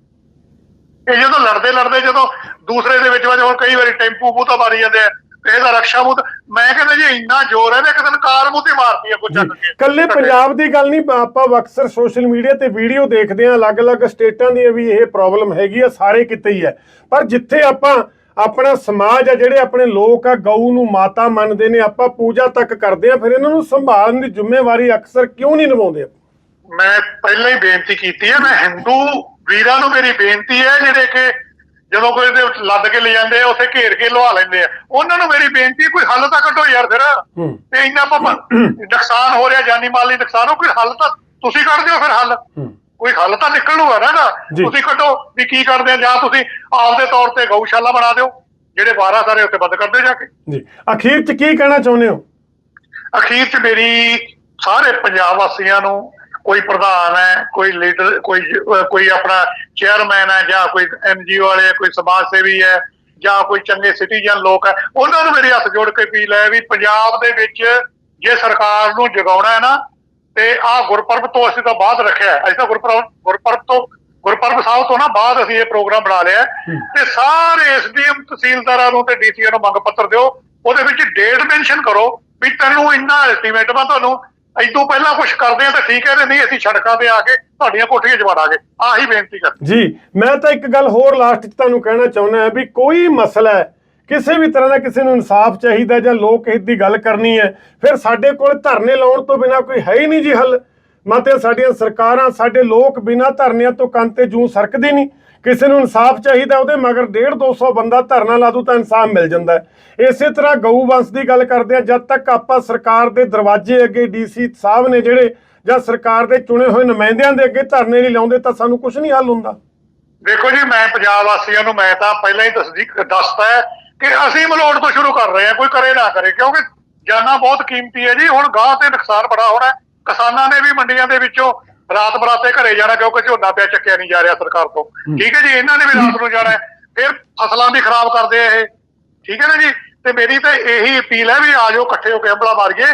Speaker 2: ਇਹ ਜਦੋਂ ਲੜਦੇ ਲੜਦੇ ਜਦੋਂ ਦੂਸਰੇ ਦੇ ਵਿੱਚ ਹੁਣ ਕਈ ਵਾਰੀ ਟੈਂਪੂ ਮੂੰਹ ਤਾਂ ਮਾਰੀ ਜਾਂਦੇ ਆ ਕਿਸੇ ਦਾ ਰਕਸ਼ਾ ਮੂੰਹ ਤਾਂ- ਮੈਂ ਕਹਿੰਦਾ ਜੀ ਇੰਨਾ ਜ਼ੋਰ ਹੈ ਵੀ ਇੱਕ ਦਿਨ ਕਾਰ ਮੂੰਹ ਤੇ ਮਾਰਦੀ ਆ ਕੋਈ ਚੱਕ ਕੇ।
Speaker 1: ਕੱਲੇ ਪੰਜਾਬ ਦੀ ਗੱਲ ਨਹੀਂ ਆਪਾਂ ਅਕਸਰ ਸੋਸ਼ਲ ਮੀਡੀਆ ਤੇ ਵੀਡੀਓ ਦੇਖਦੇ ਹਾਂ ਅਲੱਗ-ਅਲੱਗ ਸਟੇਟਾਂ ਦੀ ਵੀ ਇਹ ਪ੍ਰੋਬਲਮ ਹੈਗੀ ਆ ਸਾਰੇ ਕਿਤੇ ਹੀ ਹੈ। ਪਰ ਜਿੱਥੇ ਆਪਾਂ ਆਪਣਾ ਸਮਾਜ ਆ ਜਿਹੜੇ ਆਪਣੇ ਲੋਕ ਆ ਗਊ ਨੂੰ ਮਾਤਾ ਮੰਨਦੇ ਨੇ ਆਪਾਂ ਪੂਜਾ ਤੱਕ ਕਰਦੇ ਆ ਫਿਰ ਇਹਨਾਂ ਨੂੰ ਸੰਭਾਲਣ ਦੀ ਜ਼ਿੰਮੇਵਾਰੀ ਅਕਸਰ ਕਿਉਂ ਨਹੀਂ ਨਿਭਾਉਂਦੇ
Speaker 2: ਮੈਂ ਪਹਿਲਾਂ ਹੀ ਬੇਨਤੀ ਕੀਤੀ ਹੈ ਮੈਂ ਹਿੰਦੂ ਵੀਰਾਂ ਨੂੰ ਮੇਰੀ ਬੇਨਤੀ ਹੈ ਜਿਹੜੇ ਕਿ ਜਦੋਂ ਕੋਈ ਦੇ ਲੱਦ ਕੇ ਲੈ ਜਾਂਦੇ ਆ ਉੱਥੇ ਘੇਰ ਕੇ ਲਵਾ ਲੈਂਦੇ ਆ ਉਹਨਾਂ ਨੂੰ ਮੇਰੀ ਬੇਨਤੀ ਕੋਈ ਹੱਲ ਤਾਂ ਕੱਢੋ ਯਾਰ ਫਿਰ। ਤੇ ਇੰਨਾ ਪ- ਨੁਕਸਾਨ ਹੋ ਰਿਹਾ ਜਾਨੀ ਮਾਲੀ ਨੁਕਸਾਨ ਹੋ ਕੋਈ ਹੱਲ ਤਾਂ ਤੁਸੀਂ ਕੱਢ ਦਿਓ ਫਿਰ ਹੱਲ। ਕੋਈ ਹੱਲ ਤਾਂ ਨਿਕਲੂਗਾ ਨਾ।
Speaker 1: ਜੀ।
Speaker 2: ਤੁਸੀਂ ਕੱਢੋ ਵੀ ਕੀ ਕਰਦੇ ਆ ਜਾਂ ਤੁਸੀਂ ਆਪਦੇ ਤੌਰ ਤੇ ਗਊਸ਼ਾਲਾ ਬਣਾ ਦਿਓ ਜਿਹੜੇ 12 ਸਾਰੇ ਉੱਥੇ ਬੰਦ ਕਰ ਦਿਓ ਜਾ ਕੇ
Speaker 1: ਜੀ ਅਖੀਰ ਚ ਕੀ ਕਹਿਣਾ ਚਾਹੁੰਦੇ ਹੋ
Speaker 2: ਅਖੀਰ ਚ ਮੇਰੀ ਸਾਰੇ ਪੰਜਾਬ ਵਾਸੀਆਂ ਨੂੰ ਕੋਈ ਪ੍ਰਧਾਨ ਹੈ ਕੋਈ ਲੀਡਰ ਕੋਈ ਅਹ ਕੋਈ ਆਪਣਾ ਚੇਅਰਮੈਨ ਹੈ ਜਾਂ ਕੋਈ ਐਨਜੀਓ ਵਾਲੇ ਹੈ, ਕੋਈ ਸਮਾਜ ਸੇਵੀ ਹੈ ਜਾਂ ਕੋਈ ਚੰਗੇ ਸਿਟੀਜ਼ਨ ਲੋਕ ਹੈ ਉਹਨਾਂ ਨੂੰ ਮੇਰੇ ਹੱਥ ਜੋੜ ਕੇ ਅਪੀਲ ਹੈ ਵੀ ਪੰਜਾਬ ਦੇ ਵਿੱਚ ਜੇ ਸਰਕਾਰ ਨੂੰ ਜਗਾਉਣਾ ਹੈ ਨਾ ਤੇ ਆਹ ਗੁਰਪਰਬ ਤੋਂ ਅਸੀਂ ਤਾਂ ਬਾਅਦ ਰੱਖਿਆ। ਅਸੀਂ ਤਾਂ ਗੁਰਪਰਬ ਗੁਰਪਰਬ ਤੋਂ ਗੁਰਪਰਬ ਸਾਹਿਬ ਤੋਂ ਨਾ ਬਾਅਦ ਅਸੀਂ ਇਹ ਪ੍ਰੋਗਰਾਮ ਬਣਾ ਲਿਆ। ਤੇ ਸਾਰੇ ਐਸਡੀਐਮ ਤਹਿਸੀਲਦਾਰਾਂ ਨੂੰ ਤੇ ਡੀਸੀਆਂ ਨੂੰ ਮੰਗ ਪੱਤਰ ਦਿਓ। ਉਹਦੇ ਵਿੱਚ ਡੇਟ ਮੈਂਸ਼ਨ ਕਰੋ ਵੀ ਤੈਨੂੰ ਇੰਨਾ ਅਲਟੀਮੇਟਮ ਆ ਤੁਹਾਨੂੰ। ਇਦੋਂ ਪਹਿਲਾਂ ਕੁਝ ਕਰਦੇ ਆ ਤਾਂ ਠੀਕ ਹੈ ਤੇ ਨਹੀਂ ਅਸੀਂ ਸੜਕਾਂ ਤੇ ਆ ਕੇ ਤੁਹਾਡੀਆਂ ਕੋਠੀਆਂ 'ਚ ਵੜਾਂਗੇ ਆਹੀ ਬੇਨਤੀ ਕਰ
Speaker 1: ਜੀ ਮੈਂ ਤਾਂ ਇੱਕ ਗੱਲ ਹੋਰ ਲਾਸਟ 'ਚ ਤੁਹਾਨੂੰ ਕਹਿਣਾ ਚਾਹੁੰਦਾ ਹਾਂ ਵੀ ਕੋਈ ਮਸਲਾ ਹੈ ਕਿਸੇ ਵੀ ਤਰ੍ਹਾਂ ਦਾ ਕਿਸੇ ਨੂੰ ਇਨਸਾਫ ਚਾਹੀਦਾ ਜਾਂ ਲੋਕ ਹਿੱਤ ਦੀ ਗੱਲ ਕਰਨੀ ਹੈ, ਫਿਰ ਸਾਡੇ ਕੋਲ ਧਰਨੇ ਲਾਉਣ ਤੋਂ ਬਿਨਾ ਕੋਈ ਹੈ ਹੀ ਨਹੀਂ ਜੀ ਹੱਲ। ਮਤੇ ਸਾਡੀਆਂ ਸਰਕਾਰਾਂ, ਸਾਡੇ ਲੋਕ ਬਿਨਾ ਧਰਨਿਆਂ ਤੋਂ ਕੰਨ ਤੇ ਜੂੰ ਸਰਕਦੇ ਨਹੀਂ। ਕਿਸੇ ਨੂੰ ਇਨਸਾਫ ਚਾਹੀਦਾ ਉਹਦੇ ਮਗਰ 1.5 200 ਬੰਦਾ ਧਰਨਾ ਲਾ ਦੂ ਤਾਂ ਇਨਸਾਫ ਮਿਲ ਜਾਂਦਾ ਇਸੇ ਤਰ੍ਹਾਂ ਗਊ ਵੰਸ਼ ਦੀ ਗੱਲ ਕਰਦੇ ਆ ਜਦ ਤੱਕ ਆਪਾਂ ਸਰਕਾਰ ਦੇ ਦਰਵਾਜ਼ੇ ਅੱਗੇ ਡੀਸੀ ਸਾਹਿਬ ਨੇ ਜਿਹੜੇ ਜਾਂ ਸਰਕਾਰ ਦੇ ਚੁਣੇ ਹੋਏ ਨੁਮਾਇੰਦਿਆਂ ਦੇ ਅੱਗੇ ਧਰਨੇ ਨਹੀਂ ਲਾਉਂਦੇ ਤਾਂ ਸਾਨੂੰ ਕੁਝ ਨਹੀਂ ਹੱਲ ਹੁੰਦਾ।
Speaker 2: ਦੇਖੋ ਜੀ, ਮੈਂ ਪੰਜਾਬ ਵਾਸੀਆਂ ਨੂੰ ਮੈਂ ਤਾਂ ਪਹਿਲਾਂ ਹੀ ਤਸਦੀਕ ਦੱਸਤਾ ਕਿ ਅਸੀਂ ਮਲੋੜ ਤੋਂ ਸ਼ੁਰੂ ਕਰ ਰਹੇ ਹਾਂ ਕੋਈ ਕਰੇ ਨਾ ਕਰੇ ਕਿਉਂਕਿ ਜਾਨਾਂ ਬਹੁਤ ਕੀਮਤੀ ਹੈ ਜੀ ਹੁਣ ਗਾਹ ਤੇ ਨੁਕਸਾਨ ਬੜਾ ਹੋਣਾ ਹੈ। ਕਿਸਾਨਾਂ ਨੇ ਵੀ ਮੰਡੀਆਂ ਦੇ ਵਿੱਚੋਂ ਰਾਤ ਬਰਾਤੇ ਘਰੇ ਜਾਣਾ ਕਿਉਂਕਿ ਝੋਨਾ ਪਿਆ ਚੱਕਿਆ ਨਹੀਂ ਜਾ ਰਿਹਾ ਸਰਕਾਰ ਤੋਂ ਠੀਕ ਹੈ ਜੀ ਇਹਨਾਂ ਨੇ ਵੀ ਰਾਤ ਨੂੰ ਜਾਣਾ। ਫਿਰ ਫਸਲਾਂ ਵੀ ਖਰਾਬ ਕਰਦੇ ਆ ਇਹ ਠੀਕ ਹੈ ਨਾ ਜੀ ਤੇ ਮੇਰੀ ਤਾਂ ਇਹੀ ਅਪੀਲ ਹੈ ਵੀ ਆ ਜਾਓ ਇਕੱਠੇ ਹੋ ਕੇ ਹੰਬਲਾ ਮਾਰੀਏ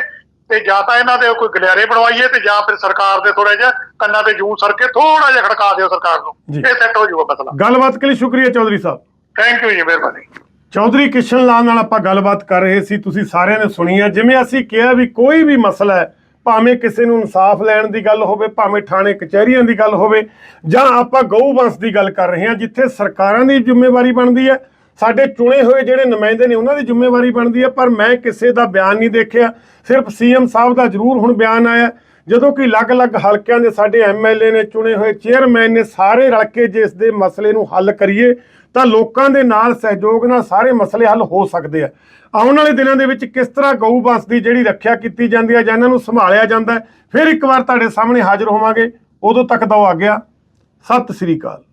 Speaker 2: ਤੇ ਜਾਂ ਤਾਂ ਇਹਨਾਂ ਦੇ ਕੋਈ ਗਲਿਆਰੇ ਬਣਵਾਈਏ ਤੇ ਜਾਂ ਫਿਰ ਸਰਕਾਰ ਦੇ ਥੋੜਾ ਜਿਹਾ ਕੰਨਾਂ ਤੇ ਜੂੰ ਸਰ ਕੇ ਥੋੜਾ ਜਿਹਾ ਖੜਕਾ ਦਿਓ ਸਰਕਾਰ ਨੂੰ। ਇਹ ਸੈੱਟ ਹੋ ਜਾਊਗਾ ਮਸਲਾ
Speaker 1: ਗੱਲਬਾਤ ਕੇ ਲਈ ਸ਼ੁਕਰੀਆ ਚੌਧਰੀ ਸਾਹਿਬ
Speaker 2: ਥੈਂਕ ਯੂ ਜੀ ਮਿਹਰਬਾਨੀ
Speaker 1: ਚੌਧਰੀ ਕਿਸ਼ਨ ਲਾਲ ਨਾਲ ਆਪਾਂ ਗੱਲਬਾਤ ਕਰ ਰਹੇ ਸੀ, ਤੁਸੀਂ ਸਾਰਿਆਂ ਨੇ ਸੁਣੀ ਹੈ ਜਿਵੇਂ ਅਸੀਂ ਕਿਹਾ ਵੀ ਕੋਈ ਵੀ ਮਸਲਾ ਹੈ, ਭਾਵੇਂ ਕਿਸੇ ਨੂੰ ਇਨਸਾਫ ਲੈਣ ਦੀ ਗੱਲ ਹੋਵੇ, ਭਾਵੇਂ ਥਾਣੇ ਕਚਹਿਰੀਆਂ ਦੀ ਗੱਲ ਹੋਵੇ, ਜਾਂ ਆਪਾਂ ਗਊ ਵੰਸ਼ ਦੀ ਗੱਲ ਕਰ ਰਹੇ ਹਾਂ, ਜਿੱਥੇ ਸਰਕਾਰਾਂ ਦੀ ਜ਼ਿੰਮੇਵਾਰੀ ਬਣਦੀ ਹੈ, ਸਾਡੇ ਚੁਣੇ ਹੋਏ ਜਿਹੜੇ ਨੁਮਾਇੰਦੇ ਨੇ, ਉਹਨਾਂ ਦੀ ਜ਼ਿੰਮੇਵਾਰੀ ਬਣਦੀ ਹੈ, ਪਰ ਮੈਂ ਕਿਸੇ ਦਾ ਬਿਆਨ ਨਹੀਂ ਦੇਖਿਆ। ਸਿਰਫ ਸੀਐਮ ਸਾਹਿਬ ਦਾ ਜ਼ਰੂਰ ਹੁਣ ਬਿਆਨ ਆਇਆ। ਜਦੋਂ ਕਿ ਅਲੱਗ-ਅਲੱਗ ਹਲਕਿਆਂ ਦੇ ਸਾਡੇ ਐਮਐਲਏ ਨੇ ਚੁਣੇ ਹੋਏ ਚੇਅਰਮੈਨ ਨੇ ਸਾਰੇ ਰਲ ਕੇ ਜੇ ਇਸ ਦੇ ਮਸਲੇ ਨੂੰ ਹੱਲ ਕਰੀਏ ਤਾਂ ਲੋਕਾਂ ਦੇ ਨਾਲ ਸਹਿਯੋਗ ਨਾਲ ਸਾਰੇ ਮਸਲੇ ਹੱਲ ਹੋ ਸਕਦੇ ਆ। ਆਉਣ ਵਾਲੇ ਦਿਨਾਂ ਦੇ ਵਿੱਚ ਕਿਸ ਤਰ੍ਹਾਂ ਗਊ ਵੰਸ਼ ਦੀ ਜਿਹੜੀ ਰੱਖਿਆ ਕੀਤੀ ਜਾਂਦੀ ਹੈ ਜਾਂ ਇਹਨਾਂ ਨੂੰ ਸੰਭਾਲਿਆ ਜਾਂਦਾ ਫਿਰ ਇੱਕ ਵਾਰ ਤੁਹਾਡੇ ਸਾਹਮਣੇ ਹਾਜ਼ਰ ਹੋਵਾਂਗੇ। ਉਦੋਂ ਤੱਕ ਦਾ ਉਹ ਆ ਗਿਆ। ਸਤਿ ਸ੍ਰੀ ਅਕਾਲ।